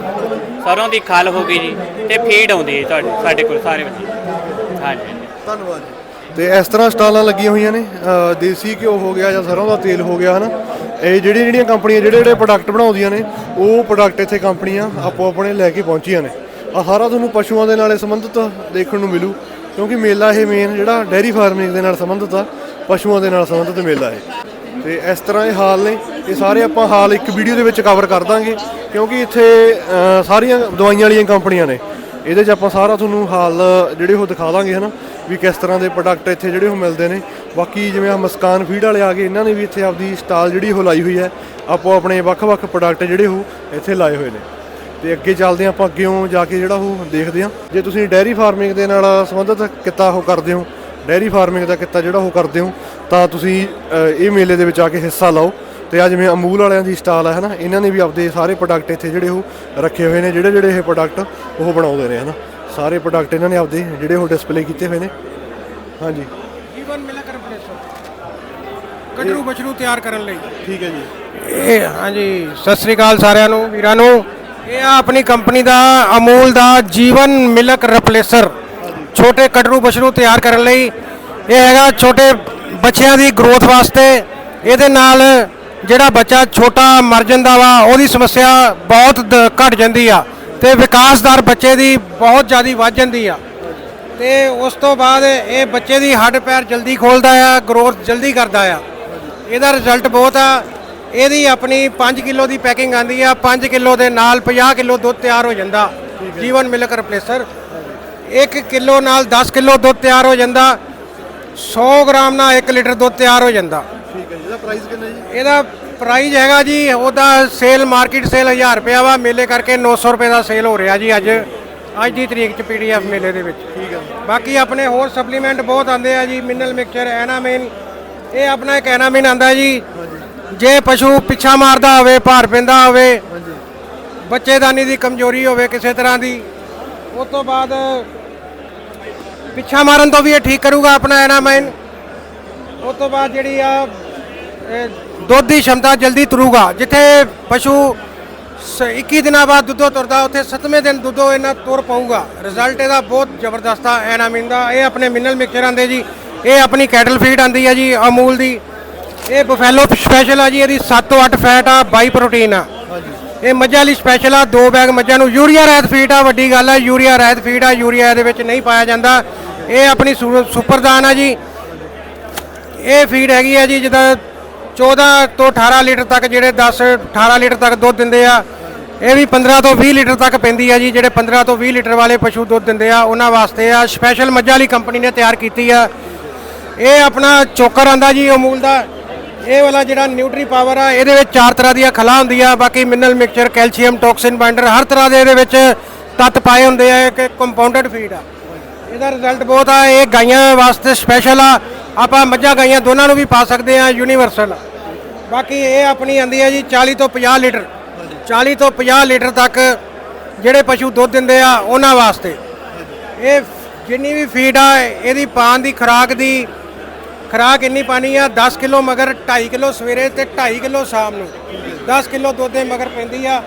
F: ਸਰੋਂ ਦੀ ਖਲ ਹੋ ਗਈ ਜੀ ਤੇ ਫੀਡ ਆਉਂਦੀ ਹੈ ਤੁਹਾਡੇ ਸਾਡੇ ਕੋਲ ਸਾਰੇ ਬੱਚੇ ਹਾਂਜੀ ਹਾਂਜੀ।
C: ਧੰਨਵਾਦ ਜੀ। ਤੇ ਇਸ ਤਰ੍ਹਾਂ ਸਟਾਲਾਂ ਲੱਗੀਆਂ ਹੋਈਆਂ ਨੇ ਅ, ਦੇਸੀ ਘਿਓ ਹੋ ਗਿਆ ਜਾਂ ਸਰੋਂ ਦਾ ਤੇਲ ਹੋ ਗਿਆ ਹਨਾ? ਇਹ ਜਿਹੜੀਆਂ ਜਿਹੜੀਆਂ ਕੰਪਨੀਆਂ ਜਿਹੜੇ ਜਿਹੜੇ ਪ੍ਰੋਡਕਟ ਬਣਾਉਂਦੀਆਂ ਨੇ ਉਹ ਪ੍ਰੋਡਕਟ ਇੱਥੇ ਕੰਪਨੀਆਂ ਆਪੋ ਆਪਣੇ ਲੈ ਕੇ ਪਹੁੰਚੀਆਂ ਨੇ। ਆ ਸਾਰਾ ਤੁਹਾਨੂੰ ਪਸ਼ੂਆਂ ਦੇ ਨਾਲੇ ਸੰਬੰਧਿਤ ਦੇਖਣ ਨੂੰ ਮਿਲੂ। ਕਿਉਂਕਿ ਮੇਲਾ ਇਹ ਮੇਨ ਜਿਹੜਾ ਡੈਰੀ ਫਾਰਮਿੰਗ ਦੇ ਨਾਲ ਸੰਬੰਧਿਤ ਆ, ਪਸ਼ੂਆਂ ਦੇ ਨਾਲ ਸੰਬੰਧਿਤ ਮੇਲਾ ਹੈ ਤੇ ਇਸ ਤਰ੍ਹਾਂ ਇਹ ਹਾਲ ਨੇ। ਇਹ ਸਾਰੇ ਆਪਾਂ ਹਾਲ ਇੱਕ ਵੀਡੀਓ ਦੇ ਵਿੱਚ ਕਵਰ ਕਰ ਦਾਂਗੇ, ਕਿਉਂਕਿ ਇੱਥੇ ਸਾਰੀਆਂ ਦਵਾਈਆਂ ਵਾਲੀਆਂ ਕੰਪਨੀਆਂ ਨੇ। ਇਹਦੇ 'ਚ ਆਪਾਂ ਸਾਰਾ ਤੁਹਾਨੂੰ ਹਾਲ, ਜਿਹੜੇ ਉਹ ਦਿਖਾ ਦਾਂਗੇ, ਹਨਾ, ਵੀ ਕਿਸ ਤਰ੍ਹਾਂ ਦੇ ਪ੍ਰੋਡਕਟ ਇੱਥੇ ਜਿਹੜੇ ਉਹ ਮਿਲਦੇ ਨੇ। ਬਾਕੀ ਜਿਵੇਂ ਆ ਮਸਕਾਨ ਫੀਡ ਵਾਲੇ ਆ ਗਏ, ਇਹਨਾਂ ਨੇ ਵੀ ਇੱਥੇ ਆਪਦੀ ਸਟਾਲ ਜਿਹੜੀ ਉਹ ਲਾਈ ਹੋਈ ਹੈ। ਆਪੋ ਆਪਣੇ ਵੱਖ-ਵੱਖ ਪ੍ਰੋਡਕਟ ਜਿਹੜੇ ਉਹ ਇੱਥੇ ਲਾਏ ਹੋਏ ਨੇ। ਤੇ ਅੱਗੇ ਚੱਲਦੇ ਆਪਾਂ ਅੱਗੇੋਂ ਜਾ ਕੇ ਜਿਹੜਾ ਉਹ ਦੇਖਦੇ ਹਾਂ। ਜੇ ਤੁਸੀਂ ਡੈਰੀ ਫਾਰਮਿੰਗ ਦੇ ਨਾਲ ਸੰਬੰਧਿਤ ਕਿੱਤਾ ਉਹ ਕਰਦੇ ਹੋ ਡੈਰੀ ਫਾਰਮਿੰਗ ਦਾ ਕਿੱਤਾ ਜਿਹੜਾ ਉਹ ਕਰਦੇ ਹੋ ਤਾਂ ਤੁਸੀਂ ਇਹ ਮੇਲੇ ਦੇ ਵਿੱਚ ਆ ਕੇ ਹਿੱਸਾ ਲਓ। ਤੇ ਆ ਜਿਵੇਂ ਅਮੂਲ ਵਾਲਿਆਂ ਦੀ ਸਟਾਲ ਹੈ ਹਨਾ ਇਹਨਾਂ ਨੇ ਵੀ ਆਪਦੇ ਸਾਰੇ ਪ੍ਰੋਡਕਟ ਇੱਥੇ ਜਿਹੜੇ ਉਹ ਰੱਖੇ ਹੋਏ ਨੇ ਜਿਹੜੇ ਜਿਹੜੇ ਇਹ ਪ੍ਰੋਡਕਟ ਉਹ ਬਣਾਉਂਦੇ ਨੇ ਹਨਾ। ਸਾਰੇ ਪ੍ਰੋਡਕਟ ਇਹਨਾਂ ਨੇ ਆਪਦੇ ਜਿਹੜੇ ਉਹ ਡਿਸਪਲੇ ਕੀਤੇ ਹੋਏ ਨੇ। ਹਾਂਜੀ।
G: ਜੀਵਨ ਮਿਲਕ ਰਿਪਲੇਸਰ ਕਟਰੂ ਬਛਰੂ ਤਿਆਰ ਕਰਨ ਲਈ।
C: ਠੀਕ ਹੈ ਜੀ।
G: ਇਹ ਹਾਂਜੀ ਸਤਿ ਸ੍ਰੀ ਅਕਾਲ ਸਾਰਿਆਂ ਨੂੰ ਵੀਰਾਂ ਨੂੰ। ਇਹ ਆ ਆਪਣੀ ਕੰਪਨੀ ਦਾ ਅਮੂਲ ਦਾ ਜੀਵਨ ਮਿਲਕ ਰਿਪਲੇਸਰ ਛੋਟੇ ਕਟਰੂ ਬਛਰੂ ਤਿਆਰ ਕਰਨ ਲਈ ਇਹ ਹੈਗਾ ਛੋਟੇ ਬੱਚਿਆਂ ਦੀ ਗਰੋਥ ਵਾਸਤੇ। ਇਹਦੇ ਨਾਲ ਜਿਹੜਾ ਬੱਚਾ ਛੋਟਾ ਮਰ ਜਾਂਦਾ ਵਾ, ਉਹਦੀ ਸਮੱਸਿਆ ਬਹੁਤ ਦ- ਘਟ ਜਾਂਦੀ ਆ ਤੇ ਵਿਕਾਸਦਾਰ ਬੱਚੇ ਦੀ ਬਹੁਤ ਜ਼ਿਆਦਾ ਵੱਧ ਜਾਂਦੀ ਆ। ਤੇ ਉਸ ਤੋਂ ਬਾਅਦ ਇਹ ਬੱਚੇ ਦੀ ਹੱਡ ਪੈਰ ਜਲਦੀ ਖੋਲਦਾ ਆ ਗਰੋਥ ਜਲਦੀ ਕਰਦਾ ਆ। ਇਹਦਾ ਰਿਜ਼ਲਟ ਬਹੁਤ ਆ। ਇਹਦੀ ਆਪਣੀ 5 ਕਿਲੋ ਦੀ ਪੈਕਿੰਗ ਆਂਦੀ ਆ 5 ਕਿਲੋ ਦੇ ਨਾਲ 50 ਕਿਲੋ ਦੁੱਧ ਤਿਆਰ ਹੋ ਜਾਂਦਾ ਜੀਵਨ ਮਿਲਕ ਰਿਪਲੇਸਰ 1 ਕਿਲੋ ਨਾਲ 10 ਕਿਲੋ ਦੁੱਧ ਤਿਆਰ ਹੋ ਜਾਂਦਾ 100 ਗ੍ਰਾਮ ਨਾਲ 1 ਲੀਟਰ ਦੁੱਧ ਤਿਆਰ ਹੋ ਜਾਂਦਾ।
C: ਠੀਕ ਹੈ ਜੀ ਇਹਦਾ ਪ੍ਰਾਈਸ ਕਿੰਨਾ ਜੀ?
G: ਇਹਦਾ ਪ੍ਰਾਈਸ ਹੈਗਾ ਜੀ ਉਹਦਾ ਸੇਲ ਮਾਰਕੀਟ ਸੇਲ 1000 ਰੁਪਿਆ ਵਾ ਮੇਲੇ ਕਰਕੇ 900 ਰੁਪਏ ਦਾ ਸੇਲ ਹੋ ਰਿਹਾ ਜੀ ਅੱਜ। ਅੱਜ ਦੀ ਤਰੀਕ ਚ ਪੀਡੀਐਫ ਮੇਲੇ ਦੇ ਵਿੱਚ। ਠੀਕ ਹੈ ਬਾਕੀ ਆਪਣੇ ਹੋਰ ਸਪਲੀਮੈਂਟ ਬਹੁਤ ਆਂਦੇ ਆ ਜੀ ਮਿਨਰਲ ਮਿਕਸਚਰ ਐਨਾਮਿਨ ਇਹ ਆਪਣਾ ਇੱਕ ਐਨਾਮਿਨ ਆਂਦਾ ਜੀ ਜੇ ਪਸ਼ੂ ਪਿੱਛਾ ਮਾਰਦਾ ਹੋਵੇ, ਭਾਰ ਪੈਂਦਾ ਹੋਵੇ ਬੱਚੇਦਾਨੀ ਦੀ ਕਮਜ਼ੋਰੀ ਹੋਵੇ ਕਿਸੇ ਤਰ੍ਹਾਂ ਦੀ ਉਸ ਤੋਂ ਬਾਅਦ ਪਿੱਛਾ ਮਾਰਨ ਤੋਂ ਵੀ ਇਹ ਠੀਕ ਕਰੂਗਾ ਆਪਣਾ ਐਨਾਮਾਈਨ। ਉਸ ਤੋਂ ਬਾਅਦ ਜਿਹੜੀ ਆ ਦੁੱਧ ਦੀ ਸ਼ਮਤਾ ਜਲਦੀ ਤੁਰੂਗਾ। ਜਿੱਥੇ ਪਸ਼ੂ ਸ- 21 ਦਿਨਾਂ ਬਾਅਦ ਦੁੱਧੋ ਤੁਰਦਾ, ਉੱਥੇ 7ਵੇਂ ਦਿਨ ਦੁੱਧੋ ਇਹਨਾਂ ਤੁਰ ਪਾਊਗਾ। ਰਿਜ਼ਲਟ ਇਹਦਾ ਬਹੁਤ ਜ਼ਬਰਦਸਤ ਆ ਐਨਾਮਿਨ ਦਾ। ਇਹ ਆਪਣੇ ਮਿਨਰਲ ਮਿਕਸਚਰ ਆਂਦੇ ਜੀ, ਇਹ ਆਪਣੀ ਕੈਟਲ ਫੀਡ ਆਂਦੀ ਹੈ ਜੀ, ਅਮੂਲ ਦੀ। ਇਹ ਬਫੈਲੋ ਸਪੈਸ਼ਲ ਆ ਜੀ ਇਹਦੀ 7 ਤੋਂ 8 ਫੈਟ ਆ 22 ਪ੍ਰੋਟੀਨ ਆ। ਇਹ ਮੱਝਾਂ ਲਈ ਸਪੈਸ਼ਲ ਆ ਦੋ ਬੈਗ ਮੱਝਾਂ ਨੂੰ। ਯੂਰੀਆ ਰਹਿਤ ਫੀਡ ਆ ਵੱਡੀ ਗੱਲ ਆ ਯੂਰੀਆ ਰਹਿਤ ਫੀਡ ਆ ਯੂਰੀਆ ਇਹਦੇ ਵਿੱਚ ਨਹੀਂ ਪਾਇਆ ਜਾਂਦਾ। ਇਹ ਆਪਣੀ ਸੁਪਰਦਾਨ ਆ ਜੀ। ਇਹ ਫੀਡ ਹੈਗੀ ਆ ਜੀ ਜਿੱਦਾਂ 14 ਤੋਂ 18 ਲੀਟਰ ਤੱਕ ਜਿਹੜੇ 10 18 ਲੀਟਰ ਤੱਕ ਦੁੱਧ ਦਿੰਦੇ ਆ। ਇਹ ਵੀ 15 ਤੋਂ 20 ਲੀਟਰ ਤੱਕ ਪੈਂਦੀ ਆ ਜੀ ਜਿਹੜੇ 15 ਤੋਂ 20 ਲੀਟਰ ਵਾਲੇ ਪਸ਼ੂ ਦੁੱਧ ਦਿੰਦੇ ਆ ਉਹਨਾਂ ਵਾਸਤੇ ਆ। ਸਪੈਸ਼ਲ ਮੱਝਾਂ ਵਾਲੀ ਕੰਪਨੀ ਨੇ ਤਿਆਰ ਕੀਤੀ ਆ। ਇਹ ਆਪਣਾ ਚੋਕਰ ਆਂਦਾ ਜੀ ਅਮੂਲ ਦਾ। ਇਹ ਵਾਲਾ ਜਿਹੜਾ ਨਿਊਟਰੀ ਪਾਵਰ ਆ, ਇਹਦੇ ਵਿੱਚ ਚਾਰ ਤਰ੍ਹਾਂ ਦੀਆਂ ਖਲਾ ਹੁੰਦੀਆਂ, ਬਾਕੀ mineral mixture, calcium, toxin binder, ਹਰ ਤਰ੍ਹਾਂ ਦੇ ਇਹਦੇ ਵਿੱਚ ਤੱਤ ਪਾਏ ਹੁੰਦੇ ਆ, ਇੱਕ ਕੰਪਾਊਂਡਡ ਫੀਡ ਆ। ਇਹਦਾ ਰਿਜ਼ਲਟ ਬਹੁਤ ਆ, ਇਹ ਗਾਈਆਂ ਵਾਸਤੇ ਸਪੈਸ਼ਲ ਆ। ਆਪਾਂ ਮੱਝਾਂ, ਗਾਈਆਂ ਦੋਨਾਂ ਨੂੰ ਵੀ ਪਾ ਸਕਦੇ ਆ ਯੂਨੀਵਰਸਲ ਬਾਕੀ ਇਹ ਆਪਣੀ ਆਂਦੀ ਹੈ ਜੀ 40 ਤੋਂ 50 ਲੀਟਰ। 40 ਤੋਂ 50 ਲੀਟਰ ਤੱਕ ਜਿਹੜੇ ਪਸ਼ੂ ਦੁੱਧ ਦਿੰਦੇ ਆ, ਉਹਨਾਂ ਵਾਸਤੇ। ਇਹ ਜਿੰਨੀ ਵੀ ਫੀਡ ਆ, ਇਹਦੀ ਪਾਣ ਦੀ ਖੁਰਾਕ ਦੀ ਖੁਰਾਕ ਇੰਨੀ ਪਾਣੀ ਆ 10 ਕਿਲੋ ਮਗਰ 2.5 ਕਿਲੋ ਸਵੇਰੇ ਤੇ 2.5 ਕਿਲੋ ਸ਼ਾਮ ਨੂੰ। 10 ਕਿਲੋ ਦੁੱਧ ਦੇ ਮਗਰ ਪੈਂਦੀ ਆ।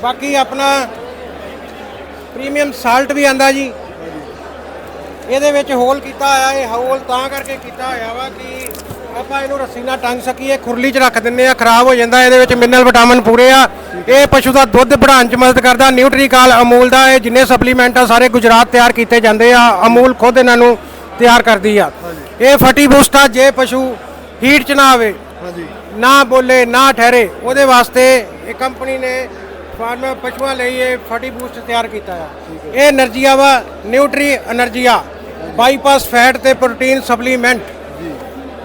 G: ਬਾਕੀ ਆਪਣਾ ਪ੍ਰੀਮੀਅਮ ਸਾਲਟ ਵੀ ਆਂਦਾ ਜੀ। ਇਹਦੇ ਵਿੱਚ ਹੋਲ ਕੀਤਾ ਹੋਇਆ, ਇਹ ਹੋਲ ਤਾਂ ਕਰਕੇ ਕੀਤਾ ਹੋਇਆ ਵਾ ਕਿ ਆਪਾਂ ਇਹਨੂੰ ਰੱਸੀ ਨਾਲ ਟੰਗ ਸਕੀਏ, ਖੁਰਲੀ 'ਚ ਰੱਖ ਦਿੰਨੇ ਆ, ਖਰਾਬ ਹੋ ਜਾਂਦਾ, ਇਹਦੇ ਵਿੱਚ ਮਿਨਰਲ ਵਿਟਾਮਿਨ ਪੂਰੇ ਆ। ਇਹ ਪਸ਼ੂ ਦਾ ਦੁੱਧ ਬਣਾਉਣ 'ਚ ਮਦਦ ਕਰਦਾ, ਨਿਊਟਰੀਕਾਲ ਅਮੂਲ ਦਾ, ਇਹ ਜਿੰਨੇ ਸਪਲੀਮੈਂਟ ਆ, ਸਾਰੇ ਗੁਜਰਾਤ ਤਿਆਰ ਕੀਤੇ ਜਾਂਦੇ ਆ, ਅਮੂਲ ਖੁਦ ਇਹਨਾਂ ਨੂੰ ਤਿਆਰ ਕਰਦੀ ਆ। ਇਹ ਫਟੀ ਬੁਸਤਾ ਜੇ ਪਸ਼ੂ ਹੀਟ ਚ ਨਾ ਆਵੇ। ਹਾਂਜੀ। ਨਾ ਬੋਲੇ ਨਾ ਠਹਿਰੇ। ਉਹਦੇ ਵਾਸਤੇ ਇਹ ਕੰਪਨੀ ਨੇ ਫਾਰਮ ਪਸ਼ੂਆਂ ਲਈ ਇਹ ਫਟੀ ਬੂਸਟ ਤਿਆਰ ਕੀਤਾ ਆ। ਇਹ એનર્ਜੀਆ ਵਾ ਨਿਊਟਰੀ એનર્ਜੀਆ ਬਾਈਪਾਸ ਫੈਟ ਤੇ ਪ੍ਰੋਟੀਨ ਸਪਲੀਮੈਂਟ।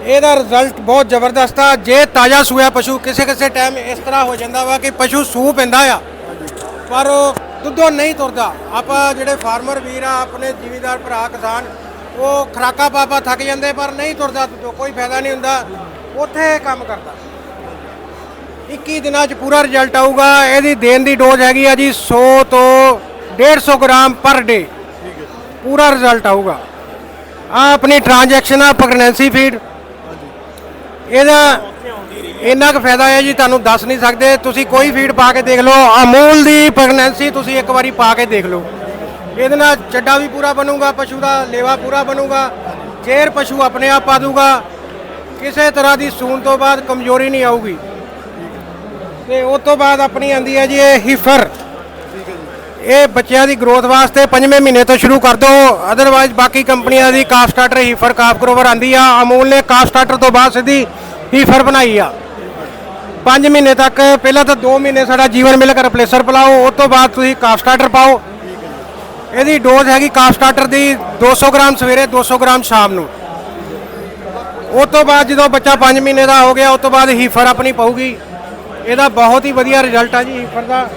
G: ਇਹਦਾ ਰਿਜ਼ਲਟ ਬਹੁਤ ਜ਼ਬਰਦਸਤ ਆ। ਜੇ ਤਾਜ਼ਾ ਸੂਆ ਪਸ਼ੂ ਕਿਸੇ ਕਿਸੇ ਟਾਈਮ ਇਸ ਤਰ੍ਹਾਂ ਹੋ ਜਾਂਦਾ ਵਾ ਕਿ ਪਸ਼ੂ ਸੂ ਪੈਂਦਾ ਆ। ਪਰ ਦੁੱਧੋਂ ਨਹੀਂ ਤੁਰਦਾ। ਆਪਾਂ ਜਿਹੜੇ ਫਾਰਮਰ ਵੀਰ ਆ ਆਪਣੇ ਜ਼ਿਮੀਦਾਰ ਭਰਾ ਕਿਸਾਨ ਉਹ ਖਰਾਕਾ ਪਾਪਾ ਥੱਕ ਜਾਂਦੇ, ਪਰ ਨਹੀਂ ਤੁਰਦਾ ਦੁੱਧੋਂ ਕੋਈ ਫਾਇਦਾ ਨਹੀਂ ਹੁੰਦਾ। ਉੱਥੇ ਕੰਮ ਕਰਦਾ। 21 ਦਿਨਾਂ 'ਚ ਪੂਰਾ ਰਿਜ਼ਲਟ ਆਊਗਾ। ਇਹਦੀ ਦੇਣ ਦੀ ਡੋਜ਼ ਹੈਗੀ ਆ ਜੀ 100 ਤੋਂ 150 ਗ੍ਰਾਮ ਪਰ ਡੇ ਪੂਰਾ ਰਿਜ਼ਲਟ ਆਊਗਾ। ਆ ਆਪਣੀ ਟ੍ਰਾਂਜੈਕਸ਼ਨ ਆ ਪ੍ਰੈਗਨੈਂਸੀ ਫੀਡ ਇਹਦਾ ਇੰਨਾ ਕੁ ਫਾਇਦਾ ਹੈ ਜੀ, ਤੁਹਾਨੂੰ ਦੱਸ ਨਹੀਂ ਸਕਦੇ। ਤੁਸੀਂ ਕੋਈ ਫੀਡ ਪਾ ਕੇ ਦੇਖ ਲਓ। ਅਮੂਲ ਦੀ ਪ੍ਰੈਗਨੈਂਸੀ ਤੁਸੀਂ ਇੱਕ ਵਾਰੀ ਪਾ ਕੇ ਦੇਖ ਲਓ। ਇਹਦੇ ਨਾਲ ਚੱਡਾ ਵੀ ਪੂਰਾ ਬਣੂਗਾ, ਪਸ਼ੂ ਦਾ ਲੇਵਾ ਪੂਰਾ ਬਣੂਗਾ ਚੇਰ ਪਸ਼ੂ ਆਪਣੇ ਆਪ ਪਾ ਦੂਗਾ। ਕਿਸੇ ਤਰ੍ਹਾਂ ਦੀ ਸੂਣ ਤੋਂ ਬਾਅਦ ਕਮਜ਼ੋਰੀ ਨਹੀਂ ਆਊਗੀ। ਤੇ ਉਸ ਤੋਂ ਬਾਅਦ ਆਪਣੀ ਆਂਦੀ ਹੈ ਜੀ ਇਹ ਹੀਫਰ। ਇਹ ਬੱਚਿਆਂ ਦੀ ਗਰੋਥ ਵਾਸਤੇ ਪੰਜਵੇਂ ਮਹੀਨੇ ਤੋਂ ਸ਼ੁਰੂ ਕਰ ਦਿਓ। ਅਦਰਵਾਈਜ਼ ਬਾਕੀ ਕੰਪਨੀਆਂ ਦੀ ਕਾਫ ਸਟਾਰਟਰ ਹੀਫਰ, ਕਾਫ ਕਰੋਵਰ ਆਂਦੀ ਆ। ਅਮੂਲ ਨੇ ਕਾਫ ਸਟਾਰਟਰ ਤੋਂ ਬਾਅਦ ਸਿੱਧੀ ਹੀਫਰ ਬਣਾਈ ਆ। 5 ਮਹੀਨੇ ਤੱਕ, ਪਹਿਲਾਂ ਤਾਂ 2 ਮਹੀਨੇ ਸਾਡਾ ਜੀਵਨ ਮਿਲਕ ਰਿਪਲੇਸਰ ਪਿਲਾਓ, ਉਸ ਤੋਂ ਬਾਅਦ ਤੁਸੀਂ ਕਾਫ ਸਟਾਰਟਰ ਪਾਓ। ਇਹਦੀ ਡੋਜ਼ ਹੈਗੀ ਕਾਫ ਸਟਾਰਟਰ ਦੀ 200 ਗ੍ਰਾਮ ਸਵੇਰੇ 200 ਗ੍ਰਾਮ ਸ਼ਾਮ ਨੂੰ। ਉਸ ਤੋਂ ਬਾਅਦ ਜਦੋਂ ਬੱਚਾ 5 ਮਹੀਨੇ ਦਾ ਹੋ ਗਿਆ ਉਸ ਤੋਂ ਬਾਅਦ ਹੀਫਰ ਆਪਣੀ ਪਾਊਗੀ। ਇਹਦਾ ਬਹੁਤ ਹੀ ਵਧੀਆ ਰਿਜ਼ਲਟ ਆ ਜੀ ਹੀਫਰ ਦਾ।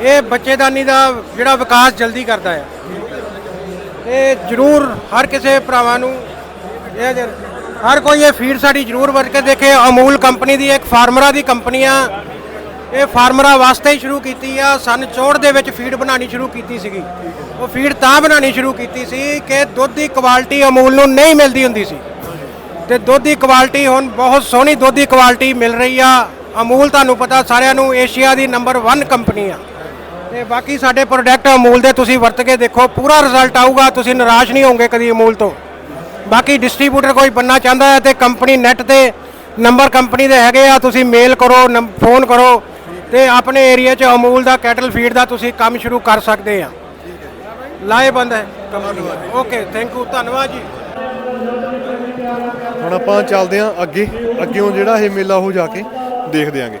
G: ਇਹ ਬੱਚੇਦਾਨੀ ਦਾ ਜਿਹੜਾ ਵਿਕਾਸ ਜਲਦੀ ਕਰਦਾ ਹੈ ਇਹ ਜ਼ਰੂਰ ਹਰ ਕਿਸੇ ਭਰਾਵਾਂ ਨੂੰ ਇਹ ਹਰ ਕੋਈ ਇਹ ਫੀਡ ਸਾਡੀ ਜ਼ਰੂਰ ਵਰਤ ਕੇ ਦੇਖੇ। ਅਮੂਲ ਕੰਪਨੀ ਦੀ ਇੱਕ ਫਾਰਮਰਾਂ ਦੀ ਕੰਪਨੀ ਆ ਇਹ ਫਾਰਮਰਾਂ ਵਾਸਤੇ ਹੀ ਸ਼ੁਰੂ ਕੀਤੀ ਆ। ਸਨ 64 ਦੇ ਵਿੱਚ ਫੀਡ ਬਣਾਉਣੀ ਸ਼ੁਰੂ ਕੀਤੀ ਸੀਗੀ। ਉਹ ਫੀਡ ਤਾਂ ਬਣਾਉਣੀ ਸ਼ੁਰੂ ਕੀਤੀ ਸੀ ਕਿ ਦੁੱਧ ਦੀ ਕੁਆਲਿਟੀ ਅਮੂਲ ਨੂੰ ਨਹੀਂ ਮਿਲਦੀ ਹੁੰਦੀ ਸੀ। ਤੇ ਦੁੱਧ ਦੀ ਕੁਆਲਿਟੀ ਹੁਣ ਬਹੁਤ ਸੋਹਣੀ ਦੁੱਧ ਦੀ ਕੁਆਲਿਟੀ ਮਿਲ ਰਹੀ ਆ। ਅਮੂਲ ਤੁਹਾਨੂੰ ਪਤਾ ਸਾਰਿਆਂ ਨੂੰ ਏਸ਼ੀਆ ਦੀ ਨੰਬਰ 1 ਕੰਪਨੀ ਆ। ਤੇ ਬਾਕੀ ਸਾਡੇ ਪ੍ਰੋਡਕਟ ਅਮੂਲ ਦੇ ਤੁਸੀਂ ਵਰਤ ਕੇ ਦੇਖੋ, ਪੂਰਾ ਰਿਜ਼ਲਟ ਆਊਗਾ। ਤੁਸੀਂ ਨਿਰਾਸ਼ ਨਹੀਂ ਹੋਵੋਗੇ ਕਦੀ ਅਮੂਲ ਤੋਂ। ਬਾਕੀ ਡਿਸਟ੍ਰੀਬਿਊਟਰ ਕੋਈ ਬੰਨਾ ਚਾਹੁੰਦਾ ਹੈ ਤੇ ਕੰਪਨੀ ਨੈਟ ਤੇ ਨੰਬਰ ਕੰਪਨੀ ਦੇ ਹੈਗੇ ਆ। ਤੁਸੀਂ ਮੇਲ ਕਰੋ, ਨੰਬ- ਫੋਨ ਕਰੋ। ਤੇ ਆਪਣੇ ਏਰੀਆ 'ਚ ਅਮੂਲ ਦਾ, ਕੈਟਲ ਫੀਡ ਦਾ ਤੁਸੀਂ ਕੰਮ ਸ਼ੁਰੂ ਕਰ ਸਕਦੇ ਆ। ਲਾਹੇਬੰਦ ਹੈ? ਕੰਪਨੀ ਓਕੇ ਥੈਂਕ ਯੂ ਧੰਨਵਾਦ ਜੀ।
C: ਹੁਣ ਆਪਾਂ ਚੱਲਦੇ ਆਂ ਅੱਗੇ ਅੱਗੇੋਂ ਜਿਹੜਾ ਇਹ ਮੇਲਾ ਉਹ ਜਾ ਕੇ ਦੇਖਦੇ ਆਂਗੇ।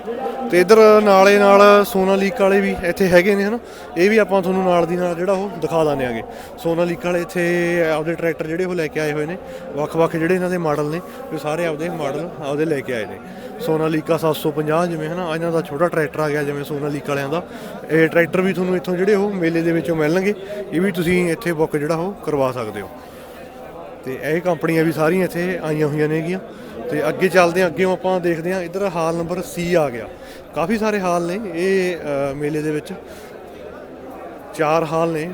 C: ਤੇ ਇਧਰ ਨਾਲੇ ਨਾਲ ਸੋਨਾ ਲੀਕ ਵਾਲੇ ਵੀ ਇੱਥੇ ਹੈਗੇ ਨੇ, ਹਨਾ? ਇਹ ਵੀ ਆਪਾਂ ਤੁਹਾਨੂੰ ਨਾਲ ਦੀ ਨਾਲ ਜਿਹੜਾ ਉਹ ਦਿਖਾ ਦਾਂਗੇ ਆਗੇ। ਸੋਨਾਲੀਕ ਵਾਲੇ ਇੱਥੇ ਆਪਦੇ ਟਰੈਕਟਰ ਜਿਹੜੇ ਉਹ ਲੈ ਕੇ ਆਏ ਹੋਏ ਨੇ। ਵੱਖ-ਵੱਖ ਜਿਹੜੇ ਇਹਨਾਂ ਦੇ ਮਾਡਲ ਨੇ, ਉਹ ਸਾਰੇ ਆਪਦੇ ਮਾਡਲ ਆਪਦੇ ਲੈ ਕੇ ਆਏ ਨੇ। ਸੋਨਾ ਸੋਨਾਲੀਕਾ 750 ਜਿਵੇਂ, ਹਨਾ? ਇਹਨਾਂ ਦਾ ਛੋਟਾ ਟਰੈਕਟਰ ਆ ਗਿਆ ਜਿਵੇਂ ਸੋਨਾ ਲੀਕ ਵਾਲਿਆਂ ਦਾ। ਇਹ ਟਰੈਕਟਰ ਵੀ ਤੁਹਾਨੂੰ ਇੱਥੋਂ ਜਿਹੜੇ ਉਹ ਮੇਲੇ ਦੇ ਵਿੱਚੋਂ ਮਿਲਣਗੇ। ਇਹ ਵੀ ਤੁਸੀਂ ਇੱਥੇ ਬੁੱਕ ਜਿਹੜਾ ਉਹ ਕਰਵਾ ਸਕਦੇ ਹੋ। ਤੇ ਇਹ ਕੰਪਨੀਆਂ ਵੀ ਸਾਰੀਆਂ ਇੱਥੇ ਆਈਆਂ ਹੋਈਆਂ ਨੇਗੀਆਂ। ਤੇ ਅੱਗੇ ਚੱਲਦੇ ਹਾਂ ਅੱਗੇ ਆਪਾਂ ਦੇਖਦੇ ਹਾਂ ਇੱਧਰ ਹਾਲ ਨੰਬਰ ਸੀ ਆ ਗਿਆ। ਕਾਫੀ ਸਾਰੇ ਹਾਲ ਨੇ ਇਹ ਮੇਲੇ ਦੇ ਵਿੱਚ। ਚਾਰ ਹਾਲ ਨੇ।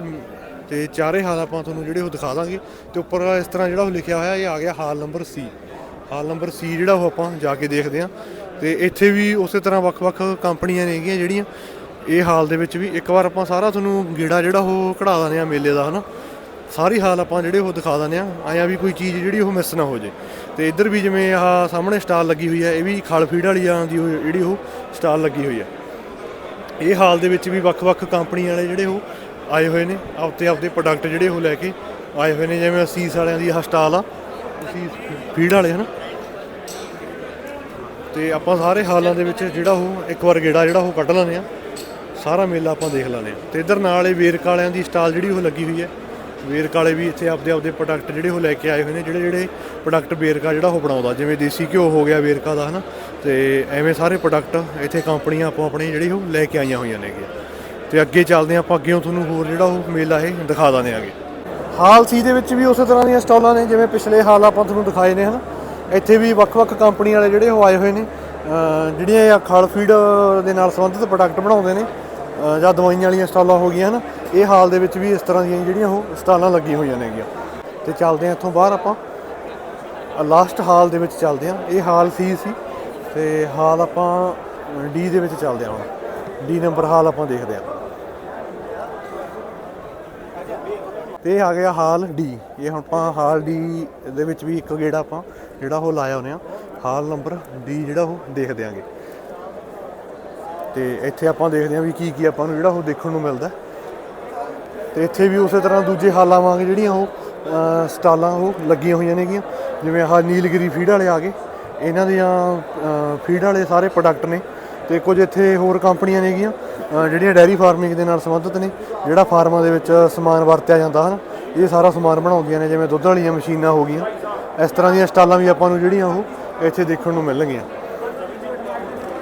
C: ਤੇ ਚਾਰੇ ਹਾਲ ਆਪਾਂ ਤੁਹਾਨੂੰ ਜਿਹੜੇ ਉਹ ਦਿਖਾ ਦਾਂਗੇ। ਤੇ ਉੱਪਰ ਇਸ ਤਰ੍ਹਾਂ ਜਿਹੜਾ ਉਹ ਲਿਖਿਆ ਹੋਇਆ, ਇਹ ਆ ਗਿਆ ਹਾਲ ਨੰਬਰ ਸੀ। ਹਾਲ ਨੰਬਰ ਸੀ ਜਿਹੜਾ ਉਹ ਆਪਾਂ ਜਾ ਕੇ ਦੇਖਦੇ ਹਾਂ। ਤੇ ਇੱਥੇ ਵੀ ਉਸੇ ਤਰ੍ਹਾਂ ਵੱਖ-ਵੱਖ ਕੰਪਨੀਆਂ ਨੇਗੀਆਂ ਜਿਹੜੀਆਂ। ਇਹ ਹਾਲ ਦੇ ਵਿੱਚ ਵੀ ਇੱਕ ਵਾਰ ਆਪਾਂ ਸਾਰਾ ਤੁਹਾਨੂੰ ਗੇੜਾ ਜਿਹੜਾ ਉਹ ਕਢਾ ਦਿੰਦੇ ਆ ਮੇਲੇ ਦਾ, ਹਨਾ? ਸਾਰੀ ਹਾਲ ਆਪਾਂ ਜਿਹੜੇ ਉਹ ਦਿਖਾ ਦਿੰਦੇ ਆ ਆਇਆ ਵੀ ਕੋਈ ਚੀਜ਼ ਜਿਹੜੀ ਉਹ ਮਿਸ ਨਾ ਹੋ ਜੇ ਤੇ ਇੱਧਰ ਵੀ ਜਿਵੇਂ ਆਹ ਸਾਹਮਣੇ ਸਟਾਲ ਲੱਗੀ ਹੋਈ ਹੈ, ਇਹ ਵੀ ਖਲ ਫੀਡ ਵਾਲੀ ਵਾਲੀਆਂ ਦੀ ਉਹ ਜਿਹੜੀ ਉਹ ਸਟਾਲ ਲੱਗੀ ਹੋਈ ਹੈ। ਇਹ ਹਾਲ ਦੇ ਵਿੱਚ ਵੀ ਵੱਖ-ਵੱਖ ਕੰਪਨੀਆਂ ਵਾਲੇ ਜਿਹੜੇ ਉਹ ਆਏ ਹੋਏ ਨੇ, ਆਪਦੇ ਆਪਦੇ ਪ੍ਰੋਡਕਟ ਜਿਹੜੇ ਉਹ ਲੈ ਕੇ ਆਏ ਹੋਏ ਨੇ, ਜਿਵੇਂ ਅਸੀਸ ਵਾਲਿਆਂ ਦੀ ਆਹ ਸਟਾਲ ਆ, ਅਸੀਸ ਫੀਡ ਵਾਲੇ, ਹਨ? ਤੇ ਆਪਾਂ ਸਾਰੇ ਹਾਲਾਂ ਦੇ ਵਿੱਚ ਜਿਹੜਾ ਉਹ ਇੱਕ ਵਾਰ ਗੇੜਾ ਜਿਹੜਾ ਉਹ ਕੱਢ ਲੈਂਦੇ ਆ ਸਾਰਾ ਮੇਲਾ ਆਪਾਂ ਦੇਖ ਲੈਂਦੇ ਆ ਤੇ ਇਧਰ ਨਾਲ ਇਹ ਵੇਰਕ ਵਾਲਿਆਂ ਦੀ ਸਟਾਲ ਜਿਹੜੀ ਉਹ ਲੱਗੀ ਹੋਈ ਹੈ ਵੇਰਕ ਵਾਲੇ ਵੀ ਇੱਥੇ ਆਪਦੇ ਆਪਦੇ ਪ੍ਰੋਡਕਟ ਜਿਹੜੇ ਉਹ ਲੈ ਕੇ ਆਏ ਹੋਏ ਨੇ, ਜਿਹੜੇ ਜਿਹੜੇ ਪ੍ਰੋਡਕਟ ਵੇਰਕਾ ਜਿਹੜਾ ਉਹ ਬਣਾਉਂਦਾ, ਜਿਵੇਂ ਦੇਸੀ ਘਿਓ ਹੋ ਗਿਆ ਵੇਰਕਾ ਦਾ, ਹਨਾ? ਤੇ ਐਵੇਂ ਸਾਰੇ ਪ੍ਰੋਡਕਟ ਇੱਥੇ ਕੰਪਨੀਆਂ ਆਪੋ ਆਪਣੀ ਜਿਹੜੀ ਉਹ ਲੈ ਕੇ ਆਈਆਂ ਹੋਈਆਂ ਨੇਗੀਆਂ। ਤੇ ਅੱਗੇ ਚੱਲਦੇ ਹਾਂ, ਆਪਾਂ ਅੱਗੇੋਂ ਤੁਹਾਨੂੰ ਹੋਰ ਜਿਹੜਾ ਉਹ ਮੇਲਾ ਇਹ ਦਿਖਾ ਦਾਂਗੇ ਆਗੇ ਹਾਲ ਸੀ ਦੇ ਵਿੱਚ ਵੀ ਉਸੇ ਤਰ੍ਹਾਂ ਦੀਆਂ ਸਟਾਲਾਂ ਨੇ, ਜਿਵੇਂ ਪਿਛਲੇ ਹਾਲ ਆਪਾਂ ਤੁਹਾਨੂੰ ਦਿਖਾਏ ਨੇ, ਹਨਾ? ਇੱਥੇ ਵੀ ਵੱਖ-ਵੱਖ ਕੰਪਨੀ ਵਾਲੇ ਜਿਹੜੇ ਉਹ ਆਏ ਹੋਏ ਨੇ ਜਿਹੜੀਆਂ ਇਹ ਫੀਡ ਦੇ ਨਾਲ ਸੰਬੰਧਿਤ ਪ੍ਰੋਡਕਟ ਬਣਾਉਂਦੇ ਨੇ ਜਾਂ ਦਵਾਈਆਂ ਵਾਲੀਆਂ ਸਟਾਲਾਂ ਹੋ ਗਈਆਂ, ਹਨਾ? ਇਹ ਹਾਲ ਦੇ ਵਿੱਚ ਵੀ ਇਸ ਤਰ੍ਹਾਂ ਦੀਆਂ ਜਿਹੜੀਆਂ ਉਹ ਸਟਾਲਾਂ ਲੱਗੀਆਂ ਹੋਈਆਂ ਨੇਗੀਆਂ। ਤੇ ਚੱਲਦੇ ਹਾਂ ਇੱਥੋਂ ਬਾਹਰ ਆਪਾਂ। ਲਾਸਟ ਹਾਲ ਦੇ ਵਿੱਚ ਚੱਲਦੇ ਹਾਂ। ਇਹ ਹਾਲ ਸੀ ਸੀ। ਤੇ ਹਾਲ ਆਪਾਂ ਡੀ ਦੇ ਵਿੱਚ ਚੱਲਦੇ ਹਾਂ ਹੁਣ। ਡੀ ਨੰਬਰ ਹਾਲ ਆਪਾਂ ਦੇਖਦੇ ਹਾਂ। ਤੇ ਇਹ ਆ ਗਿਆ ਹਾਲ ਡੀ ਇਹ ਹੁਣ ਆਪਾਂ ਹਾਲ ਡੀ ਦੇ ਵਿੱਚ ਵੀ ਇੱਕ ਗੇੜਾ ਆਪਾਂ, ਜਿਹੜਾ ਉਹ ਲਾਇਆ ਹੋਨੇ ਆ। ਹਾਲ ਨੰਬਰ ਡੀ ਜਿਹੜਾ ਉਹ ਦੇਖ ਦਿਆਂਗੇ। ਤੇ ਇੱਥੇ ਆਪਾਂ ਦੇਖਦੇ ਹਾਂ ਵੀ ਕੀ ਕੀ ਆਪਾਂ ਨੂੰ ਜਿਹੜਾ ਉਹ ਦੇਖਣ ਨੂੰ ਮਿਲਦਾ। ਤੇ ਇੱਥੇ ਵੀ ਉਸੇ ਤਰ੍ਹਾਂ ਦੂਜੇ ਹਾਲਾਂ ਵਾਂਗ ਜਿਹੜੀਆਂ ਉਹ ਸਟਾਲਾਂ ਉਹ ਲੱਗੀਆਂ ਹੋਈਆਂ ਨੇਗੀਆਂ। ਜਿਵੇਂ ਆਹ ਨੀਲਗਿਰੀ ਫੀਡ ਵਾਲੇ ਆ ਗਏ। ਇਹਨਾਂ ਦੀਆਂ ਫੀਡ ਵਾਲੇ ਸਾਰੇ ਪ੍ਰੋਡਕਟ ਨੇ ਤੇ ਕੁਝ ਇੱਥੇ ਹੋਰ ਕੰਪਨੀਆਂ ਨੇਗੀਆਂ ਜਿਹੜੀਆਂ ਡੈਰੀ ਫਾਰਮਿੰਗ ਦੇ ਨਾਲ ਸੰਬੰਧਿਤ ਨੇ, ਜਿਹੜਾ ਫਾਰਮਾਂ ਦੇ ਵਿੱਚ ਸਮਾਨ ਵਰਤਿਆ ਜਾਂਦਾ ਹਨ, ਇਹ ਸਾਰਾ ਸਮਾਨ ਬਣਾਉਂਦੀਆਂ ਨੇ, ਜਿਵੇਂ ਦੁੱਧ ਵਾਲੀਆਂ ਮਸ਼ੀਨਾਂ ਹੋ ਗਈਆਂ। ਇਸ ਤਰ੍ਹਾਂ ਦੀਆਂ ਸਟਾਲਾਂ ਵੀ ਆਪਾਂ ਨੂੰ ਜਿਹੜੀਆਂ ਉਹ ਇੱਥੇ ਦੇਖਣ ਨੂੰ ਮਿਲਣਗੀਆਂ।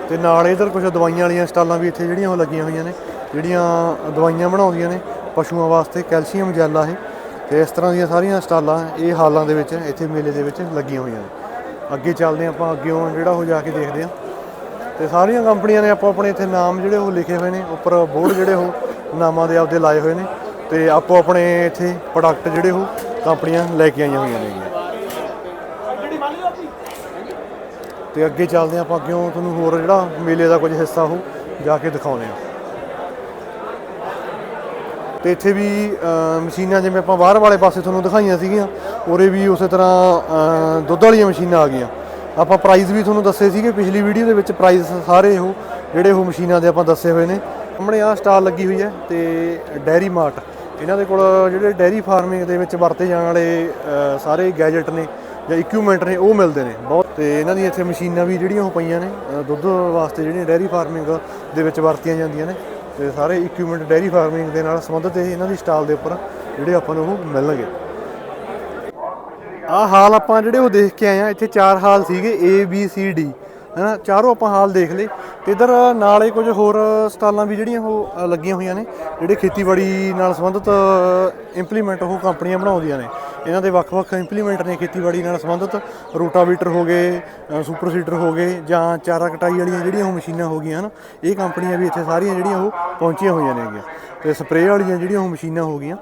C: ਤੇ ਨਾਲ ਇਧਰ ਕੁਝ ਦਵਾਈਆਂ ਵਾਲੀਆਂ ਸਟਾਲਾਂ ਵੀ ਇੱਥੇ ਜਿਹੜੀਆਂ ਉਹ ਲੱਗੀਆਂ ਹੋਈਆਂ ਨੇ, ਜਿਹੜੀਆਂ ਦਵਾਈਆਂ ਬਣਾਉਂਦੀਆਂ ਨੇ ਪਸ਼ੂਆਂ ਵਾਸਤੇ ਕੈਲਸ਼ੀਅਮ ਜੈਲ ਆ ਇਹ, ਤੇ ਇਸ ਤਰ੍ਹਾਂ ਦੀਆਂ ਸਾਰੀਆਂ ਸਟਾਲਾਂ ਇਹ ਹਾਲਾਂ ਦੇ ਵਿੱਚ, ਇੱਥੇ ਮੇਲੇ ਦੇ ਵਿੱਚ ਲੱਗੀਆਂ ਹੋਈਆਂ ਨੇ। ਅੱਗੇ ਚੱਲਦੇ ਹਾਂ ਆਪਾਂ ਅੱਗੇੋਂ ਜਿਹੜਾ ਉਹ ਜਾ ਕੇ ਦੇਖਦੇ ਹਾਂ। ਤੇ ਸਾਰੀਆਂ ਕੰਪਨੀਆਂ ਨੇ ਆਪੋ ਆਪਣੇ ਇੱਥੇ ਨਾਮ ਜਿਹੜੇ ਉਹ ਲਿਖੇ ਹੋਏ ਨੇ, ਉੱਪਰ ਬੋਰਡ ਜਿਹੜੇ ਉਹ ਨਾਮਾਂ ਦੇ ਆਪਦੇ ਲਾਏ ਹੋਏ ਨੇ, ਤੇ ਆਪੋ ਆਪਣੇ ਇੱਥੇ ਪ੍ਰੋਡਕਟ ਜਿਹੜੇ ਉਹ ਕੰਪਨੀਆਂ ਲੈ ਕੇ ਆਈਆਂ ਹੋਈਆਂ ਨੇਗੀਆਂ ਤੇ ਅੱਗੇ ਚੱਲਦੇ ਹਾਂ ਆਪਾਂ ਅੱਗੇ ਤੁਹਾਨੂੰ ਹੋਰ ਜਿਹੜਾ ਮੇਲੇ ਦਾ ਕੁਝ ਹਿੱਸਾ ਉਹ ਜਾ ਕੇ ਦਿਖਾਉਂਦੇ ਹਾਂ। ਤੇ ਇੱਥੇ ਵੀ ਮਸ਼ੀਨਾਂ ਜਿਵੇਂ ਆਪਾਂ ਬਾਹਰ ਵਾਲੇ ਪਾਸੇ ਤੁਹਾਨੂੰ ਦਿਖਾਈਆਂ ਸੀਗੀਆਂ, ਉਰੇ ਵੀ ਉਸੇ ਤਰ੍ਹਾਂ ਦੁੱਧ ਵਾਲੀਆਂ ਮਸ਼ੀਨਾਂ ਆ ਗਈਆਂ। ਆਪਾਂ ਪ੍ਰਾਈਸ ਵੀ ਤੁਹਾਨੂੰ ਦੱਸੇ ਸੀਗੇ, ਪਿਛਲੀ ਵੀਡੀਓ ਦੇ ਵਿੱਚ ਪ੍ਰਾਈਸ ਸਾਰੇ ਉਹ ਜਿਹੜੇ ਉਹ ਮਸ਼ੀਨਾਂ ਦੇ ਆਪਾਂ ਦੱਸੇ ਹੋਏ ਨੇ। ਸਾਹਮਣੇ ਆ ਸਟਾਲ ਲੱਗੀ ਹੋਈ ਹੈ ਤੇ ਡੈਰੀ ਮਾਰਟ ਇਹਨਾਂ ਦੇ ਕੋਲ ਜਿਹੜੇ ਡੈਰੀ ਫਾਰਮਿੰਗ ਦੇ ਵਿੱਚ ਵਰਤੇ ਜਾਣ ਵਾਲੇ ਸਾਰੇ ਗੈਜਟ ਨੇ ਜਾਂ ਇਕਵਿਪਮੈਂਟ ਨੇ, ਉਹ ਮਿਲਦੇ ਨੇ। ਬਹੁਤ ਤੇ ਇਹਨਾਂ ਦੀਆਂ ਇੱਥੇ ਮਸ਼ੀਨਾਂ ਵੀ ਜਿਹੜੀਆਂ ਉਹ ਪਈਆਂ ਨੇ ਦੁੱਧ ਵਾਸਤੇ ਜਿਹੜੀਆਂ ਡੈਰੀ ਫਾਰਮਿੰਗ ਦੇ ਵਿੱਚ ਵਰਤੀਆਂ ਜਾਂਦੀਆਂ ਨੇ। ਤੇ ਸਾਰੇ ਇਕਵਿਪਮੈਂਟ ਡੈਰੀ ਫਾਰਮਿੰਗ ਦੇ ਨਾਲ ਸੰਬੰਧਿਤ ਇਹਨਾਂ ਦੀ ਸਟਾਲ ਦੇ ਉੱਪਰ ਜਿਹੜੇ ਆਪਾਂ ਨੂੰ ਉਹ ਮਿਲਣਗੇ। ਆਹ ਹਾਲ ਆਪਾਂ ਜਿਹੜੇ ਉਹ ਦੇਖ ਕੇ ਆਏ ਆ ਇੱਥੇ ਚਾਰ ਹਾਲ ਸੀਗੇ A, B, C, D ਹਨਾ, ਚਾਰੋਂ ਆਪਾਂ ਹਾਲ ਦੇਖ ਲਏ। ਤੇ ਇਧਰ ਨਾਲੇ ਕੁਝ ਹੋਰ ਸਟਾਲਾਂ ਵੀ ਜਿਹੜੀਆਂ ਉਹ ਲੱਗੀਆਂ ਹੋਈਆਂ ਨੇ, ਜਿਹੜੇ ਖੇਤੀਬਾੜੀ ਨਾਲ ਸੰਬੰਧਿਤ ਇੰਪਲੀਮੈਂਟ ਉਹ ਕੰਪਨੀਆਂ ਬਣਾਉਂਦੀਆਂ ਨੇ। ਇਹਨਾਂ ਦੇ ਵੱਖ-ਵੱਖ ਇੰਪਲੀਮੈਂਟ ਨੇ ਖੇਤੀਬਾੜੀ ਨਾਲ ਸੰਬੰਧਿਤ। ਰੋਟਾਵੀਟਰ ਹੋ ਗਏ ਸੁਪਰ ਸੀਡਰ ਹੋ ਗਏ, ਜਾਂ ਚਾਰਾ ਕਟਾਈ ਵਾਲੀਆਂ ਜਿਹੜੀਆਂ ਉਹ ਮਸ਼ੀਨਾਂ ਹੋ ਗਈਆਂ, ਹਨ। ਇਹ ਕੰਪਨੀਆਂ ਵੀ ਇੱਥੇ ਸਾਰੀਆਂ ਜਿਹੜੀਆਂ ਉਹ ਪਹੁੰਚੀਆਂ ਹੋਈਆਂ ਨੇਗੀਆਂ ਤੇ ਸਪਰੇਅ ਵਾਲੀਆਂ ਜਿਹੜੀਆਂ ਉਹ ਮਸ਼ੀਨਾਂ ਹੋ ਗਈਆਂ।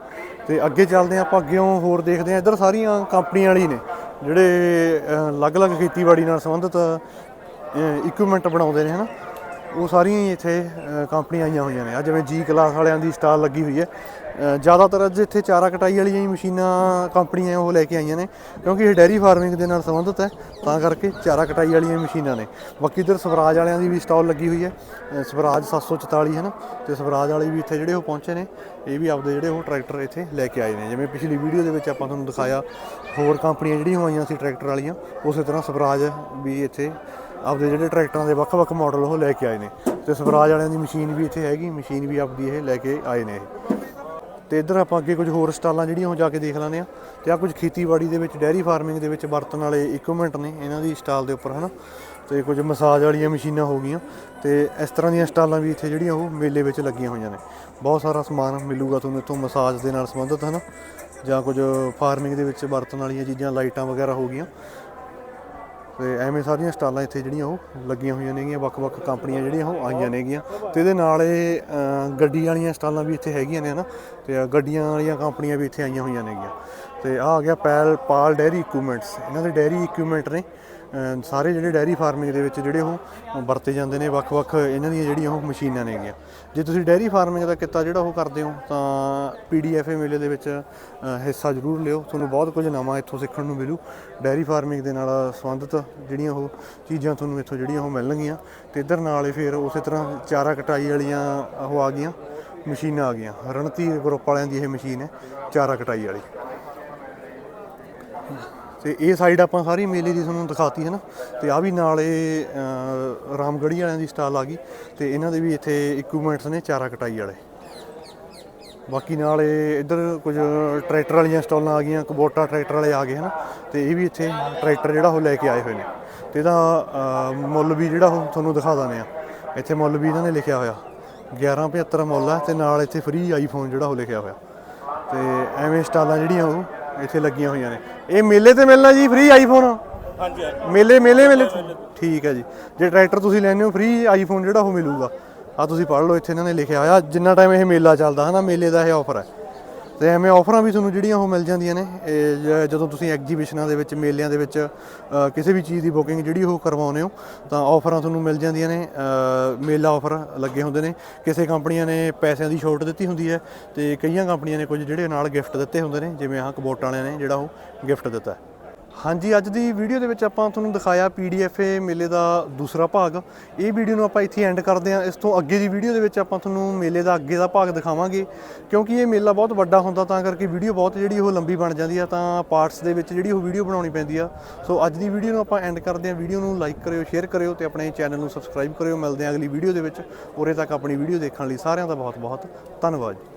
C: ਤੇ ਅੱਗੇ ਚੱਲਦੇ ਹਾਂ ਆਪਾਂ, ਅੱਗੇ ਹੋਰ ਦੇਖਦੇ ਹਾਂ। ਇੱਧਰ ਸਾਰੀਆਂ ਕੰਪਨੀਆਂ ਵਾਲੀ ਨੇ, ਜਿਹੜੇ ਅਲੱਗ-ਅਲੱਗ ਖੇਤੀਬਾੜੀ ਨਾਲ ਸੰਬੰਧਿਤ ਇਕਵਿਪਮੈਂਟ ਬਣਾਉਂਦੇ ਨੇ ਹਨਾ? ਉਹ ਸਾਰੀਆਂ ਹੀ ਇੱਥੇ ਕੰਪਨੀਆਂ ਆਈਆਂ ਹੋਈਆਂ ਨੇ। ਆ ਜਿਵੇਂ ਜੀ ਕਲਾਸ ਵਾਲਿਆਂ ਦੀ ਸਟਾਲ ਲੱਗੀ ਹੋਈ ਹੈ। ਜ਼ਿਆਦਾਤਰ ਅੱਜ ਇੱਥੇ ਚਾਰਾ ਕਟਾਈ ਵਾਲੀਆਂ ਹੀ ਮਸ਼ੀਨਾਂ ਕੰਪਨੀਆਂ ਉਹ ਲੈ ਕੇ ਆਈਆਂ ਨੇ। ਕਿਉਂਕਿ ਇਹ ਡੈਰੀ ਫਾਰਮਿੰਗ ਦੇ ਨਾਲ ਸੰਬੰਧਿਤ ਹੈ ਤਾਂ ਕਰਕੇ ਚਾਰਾ ਕਟਾਈ ਵਾਲੀਆਂ ਮਸ਼ੀਨਾਂ ਨੇ। ਬਾਕੀ ਇੱਧਰ ਸਵਰਾਜ ਵਾਲਿਆਂ ਦੀ ਵੀ ਸਟਾਲ ਲੱਗੀ ਹੋਈ ਹੈ। ਅ, ਸਵਰਾਜ 744 ਹੈ ਨਾ ਤੇ ਸਵਰਾਜ ਵਾਲੇ ਵੀ ਇੱਥੇ ਜਿਹੜੇ ਉਹ ਪਹੁੰਚੇ ਨੇ। ਇਹ ਵੀ ਆਪਦੇ ਜਿਹੜੇ ਉਹ ਟਰੈਕਟਰ ਇੱਥੇ ਲੈ ਕੇ ਆਏ ਨੇ। ਜਿਵੇਂ ਪਿਛਲੀ ਵੀਡੀਓ ਦੇ ਵਿੱਚ ਆਪਾਂ ਤੁਹਾਨੂੰ ਦਿਖਾਇਆ ਹੋਰ ਕੰਪਨੀਆਂ ਜਿਹੜੀਆਂ ਹੋਈਆਂ ਸੀ ਟਰੈਕਟਰ ਵਾਲੀਆਂ ਉਸੇ ਤਰ੍ਹਾਂ ਸਵਰਾਜ ਵੀ ਇੱਥੇ ਆਪਦੇ ਜਿਹੜੇ ਟਰੈਕਟਰਾਂ ਦੇ ਵੱਖ-ਵੱਖ ਮਾਡਲ ਉਹ ਲੈ ਕੇ ਆਏ ਨੇ। ਤੇ ਸਵਰਾਜ ਵਾਲਿਆਂ ਦੀ ਮਸ਼ੀਨ ਵੀ ਇੱਥੇ ਹੈਗੀ, ਮਸ਼ੀਨ ਵੀ ਆਪਦੀ ਇਹ ਲੈ ਕੇ ਆਏ ਨੇ ਇਹ। ਤੇ ਇੱਧਰ ਆਪਾਂ ਅੱਗੇ ਕੁਝ ਹੋਰ ਸਟਾਲਾਂ ਜਿਹੜੀਆਂ ਉਹ ਜਾ ਕੇ ਦੇਖ ਲੈਂਦੇ ਆ ਤੇ ਆ ਕੁਝ ਖੇਤੀਬਾੜੀ ਦੇ ਵਿੱਚ, ਡੈਰੀ ਫਾਰਮਿੰਗ ਦੇ ਵਿੱਚ ਵਰਤਣ ਵਾਲੇ ਇਕਵਿਪਮੈਂਟ ਨੇ ਇਹਨਾਂ ਦੀ ਸਟਾਲ ਦੇ ਉੱਪਰ, ਹਨਾ? ਤੇ ਕੁਝ ਮਸਾਜ ਵਾਲੀਆਂ ਮਸ਼ੀਨਾਂ ਹੋ ਗਈਆਂ। ਤੇ ਇਸ ਤਰ੍ਹਾਂ ਦੀਆਂ ਸਟਾਲਾਂ ਵੀ ਇੱਥੇ ਜਿਹੜੀਆਂ ਉਹ ਮੇਲੇ ਵਿੱਚ ਲੱਗੀਆਂ ਹੋਈਆਂ ਨੇ। ਬਹੁਤ ਸਾਰਾ ਸਮਾਨ ਮਿਲੂਗਾ ਤੁਹਾਨੂੰ ਇੱਥੋਂ ਮਸਾਜ ਦੇ ਨਾਲ ਸੰਬੰਧਿਤ, ਹਨਾ? ਜਾਂ ਕੁਝ ਫਾਰਮਿੰਗ ਦੇ ਵਿੱਚ ਵਰਤਣ ਵਾਲੀਆਂ ਚੀਜ਼ਾਂ, ਲਾਈਟਾਂ ਵਗੈਰਾ ਹੋ ਗਈਆਂ। ਤੇ ਐਵੇਂ ਸਾਰੀਆਂ ਸਟਾਲਾਂ ਇੱਥੇ ਜਿਹੜੀਆਂ ਉਹ ਲੱਗੀਆਂ ਹੋਈਆਂ ਨੇਗੀਆਂ, ਵੱਖ-ਵੱਖ ਕੰਪਨੀਆਂ ਜਿਹੜੀਆਂ ਉਹ ਆਈਆਂ ਨੇਗੀਆਂ। ਤੇ ਇਹਦੇ ਨਾਲ ਇਹ ਗੱਡੀ ਵਾਲੀਆਂ ਸਟਾਲਾਂ ਵੀ ਇੱਥੇ ਹੈਗੀਆਂ ਨੇ ਹਨਾ, ਤੇ ਆਹ ਗੱਡੀਆਂ ਵਾਲੀਆਂ ਕੰਪਨੀਆਂ ਵੀ ਇੱਥੇ ਆਈਆਂ ਹੋਈਆਂ ਨੇਗੀਆਂ। ਤੇ ਆਹ ਆ ਗਿਆ ਪੈਲ ਪਾਲ ਡੈਰੀ ਇਕਵਿਪਮੈਂਟਸ ਇਹਨਾਂ ਦੇ ਡੈਰੀ ਇਕਵਿਪਮੈਂਟ ਨੇ। ਸਾਰੇ ਜਿਹੜੇ ਡੈਰੀ ਫਾਰਮਿੰਗ ਦੇ ਵਿੱਚ ਜਿਹੜੇ ਉਹ ਵਰਤੇ ਜਾਂਦੇ ਨੇ, ਵੱਖ-ਵੱਖ ਇਹਨਾਂ ਦੀਆਂ ਜਿਹੜੀਆਂ ਉਹ ਮਸ਼ੀਨਾਂ ਨੇਗੀਆਂ ਜੇ ਤੁਸੀਂ ਡੈਰੀ ਫਾਰਮਿੰਗ ਦਾ ਕਿੱਤਾ ਜਿਹੜਾ ਉਹ ਕਰਦੇ ਹੋ, ਤਾਂ ਪੀਡੀਐਫਏ ਮੇਲੇ ਦੇ ਵਿੱਚ ਹਿੱਸਾ ਜ਼ਰੂਰ ਲਿਓ। ਤੁਹਾਨੂੰ ਬਹੁਤ ਕੁਝ ਨਵਾਂ ਇੱਥੋਂ ਸਿੱਖਣ ਨੂੰ ਮਿਲੂ। ਡੈਰੀ ਫਾਰਮਿੰਗ ਦੇ ਨਾਲ ਸੰਬੰਧਿਤ ਜਿਹੜੀਆਂ ਉਹ ਚੀਜ਼ਾਂ ਤੁਹਾਨੂੰ ਇੱਥੋਂ ਜਿਹੜੀਆਂ ਉਹ ਮਿਲਣਗੀਆਂ। ਤੇ ਇੱਧਰ ਨਾਲ ਹੀ ਫਿਰ ਉਸੇ ਤਰ੍ਹਾਂ ਚਾਰਾ ਕਟਾਈ ਵਾਲੀਆਂ ਉਹ ਆ ਗਈਆਂ, ਮਸ਼ੀਨਾਂ ਆ ਗਈਆਂ। ਰਣਤੀ ਗਰੁੱਪ ਵਾਲਿਆਂ ਦੀ ਇਹ ਮਸ਼ੀਨ ਹੈ, ਚਾਰਾ ਕਟਾਈ ਵਾਲੀ। ਤੇ ਇਹ ਸਾਈਡ ਆਪਾਂ ਸਾਰੀ ਮੇਲੇ ਦੀ ਤੁਹਾਨੂੰ ਦਿਖਾਤੀ ਹੈ ਨਾ। ਤੇ ਆ ਵੀ ਨਾਲ ਇਹ ਰਾਮਗੜ੍ਹੀ ਵਾਲਿਆਂ ਦੀ ਸਟਾਲ ਆ ਗਈ। ਤੇ ਇਹਨਾਂ ਦੇ ਵੀ ਇੱਥੇ ਇਕਵਿਪਮੈਂਟਸ ਨੇ ਚਾਰਾ ਕਟਾਈ ਵਾਲੇ। ਬਾਕੀ ਨਾਲ ਇਹ ਇੱਧਰ ਕੁਝ ਟਰੈਕਟਰ ਵਾਲੀਆਂ ਸਟਾਲਾਂ ਆ ਗਈਆਂ, ਕਬੋਟਾ ਟਰੈਕਟਰ ਵਾਲੇ ਆ ਗਏ, ਹਨ। ਤੇ ਇਹ ਵੀ ਇੱਥੇ ਟਰੈਕਟਰ ਜਿਹੜਾ ਉਹ ਲੈ ਕੇ ਆਏ ਹੋਏ ਨੇ। ਤੇ ਇਹਦਾ ਮੁੱਲ ਵੀ ਜਿਹੜਾ ਉਹ ਤੁਹਾਨੂੰ ਦਿਖਾ ਦਾਨੇ ਆ ਇੱਥੇ ਮੁੱਲ ਵੀ ਇਹਨਾਂ ਨੇ ਲਿਖਿਆ ਹੋਇਆ। 1175 ਮੁੱਲ ਹੈ ਤੇ ਨਾਲ ਇੱਥੇ ਫ੍ਰੀ ਆਈਫੋਨ ਜਿਹੜਾ ਉਹ ਲਿਖਿਆ ਹੋਇਆ। ਤੇ ਐਵੇਂ ਸਟਾਲਾਂ ਜਿਹੜੀਆਂ ਉਹ ਇੱਥੇ ਲੱਗੀਆਂ ਹੋਈਆਂ ਨੇ। ਇਹ ਮੇਲੇ ਤੇ ਮਿਲਣਾ ਜੀ ਫ੍ਰੀ ਆਈਫੋਨ ਹਾਂਜੀ ਮੇਲੇ ਮੇਲੇ ਮੇਲੇ ਠੀਕ ਹੈ ਜੀ। ਜੇ ਟਰੈਕਟਰ ਤੁਸੀਂ ਲੈਣੇ ਹੋ ਫ੍ਰੀ ਆਈਫੋਨ ਜਿਹੜਾ ਉਹ ਮਿਲੂਗਾ। ਆ ਤੁਸੀਂ ਪੜ੍ਹ ਲਓ ਇੱਥੇ ਇਹਨਾਂ ਨੇ ਲਿਖਿਆ ਹੋਇਆ ਜਿੰਨਾ ਟਾਈਮ ਇਹ ਮੇਲਾ ਚੱਲਦਾ ਹੈ ਨਾ ਮੇਲੇ ਦਾ ਇਹ ਆਫਰ ਹੈ। ਤੇ ਐਵੇਂ ਆਫਰਾਂ ਵੀ ਤੁਹਾਨੂੰ ਜਿਹੜੀਆਂ ਉਹ ਮਿਲ ਜਾਂਦੀਆਂ ਨੇ। ਜ- ਜਦੋਂ ਤੁਸੀਂ ਐਗਜੀਬਿਸ਼ਨਾਂ ਦੇ ਵਿੱਚ, ਮੇਲਿਆਂ ਦੇ ਵਿੱਚ ਕਿਸੇ ਵੀ ਚੀਜ਼ ਦੀ ਬੁਕਿੰਗ ਜਿਹੜੀ ਉਹ ਕਰਵਾਉਂਦੇ ਹੋ, ਤਾਂ ਆਫਰਾਂ ਤੁਹਾਨੂੰ ਮਿਲ ਜਾਂਦੀਆਂ ਨੇ। ਮੇਲਾ ਆਫਰ ਲੱਗੇ ਹੁੰਦੇ ਨੇ। ਕਿਸੇ ਕੰਪਨੀਆਂ ਨੇ ਪੈਸਿਆਂ ਦੀ ਛੋਟ ਦਿੱਤੀ ਹੁੰਦੀ ਹੈ ਤੇ ਕਈਆਂ ਕੰਪਨੀਆਂ ਨੇ ਕੁਝ ਜਿਹੜੇ ਨਾਲ ਗਿਫਟ ਦਿੱਤੇ ਹੁੰਦੇ ਨੇ, ਜਿਵੇਂ ਆਹ ਕਬੋਟ ਵਾਲਿਆਂ ਨੇ ਜਿਹੜਾ ਉਹ ਗਿਫਟ ਦਿੱਤਾ। ਹਾਂਜੀ, ਅੱਜ ਦੀ ਵੀਡੀਓ ਦੇ ਵਿੱਚ ਆਪਾਂ ਤੁਹਾਨੂੰ ਦਿਖਾਇਆ ਪੀਡੀਐਫਏ ਮੇਲੇ ਦਾ ਦੂਸਰਾ ਭਾਗ। ਇਹ ਵੀਡੀਓ ਨੂੰ ਆਪਾਂ ਇੱਥੇ ਐਂਡ ਕਰਦੇ ਹਾਂ। ਇਸ ਤੋਂ ਅੱਗੇ ਦੀ ਵੀਡੀਓ ਦੇ ਵਿੱਚ ਆਪਾਂ ਤੁਹਾਨੂੰ ਮੇਲੇ ਦਾ ਅੱਗੇ ਦਾ ਭਾਗ ਦਿਖਾਵਾਂਗੇ। ਕਿਉਂਕਿ ਇਹ ਮੇਲਾ ਬਹੁਤ ਵੱਡਾ ਹੁੰਦਾ, ਤਾਂ ਕਰਕੇ ਵੀਡੀਓ ਬਹੁਤ ਜਿਹੜੀ ਉਹ ਲੰਬੀ ਬਣ ਜਾਂਦੀ ਆ, ਤਾਂ ਪਾਰਟਸ ਦੇ ਵਿੱਚ ਜਿਹੜੀ ਉਹ ਵੀਡੀਓ ਬਣਾਉਣੀ ਪੈਂਦੀ ਆ। ਸੋ ਅੱਜ ਦੀ ਵੀਡੀਓ ਨੂੰ ਆਪਾਂ ਐਂਡ ਕਰਦੇ ਹਾਂ। ਵੀਡੀਓ ਨੂੰ ਲਾਈਕ ਕਰਿਓ ਸ਼ੇਅਰ ਕਰਿਓ ਤੇ ਆਪਣੇ ਚੈਨਲ ਨੂੰ ਸਬਸਕ੍ਰਾਈਬ ਕਰਿਓ। ਮਿਲਦੇ ਹਾਂ ਅਗਲੀ ਵੀਡੀਓ ਦੇ ਵਿੱਚ। ਉਰੇ ਤੱਕ ਆਪਣੀ ਵੀਡੀਓ ਦੇਖਣ ਲਈ ਸਾਰਿਆਂ ਦਾ ਬਹੁਤ ਬਹੁਤ ਧੰਨਵਾਦ। ਜੀ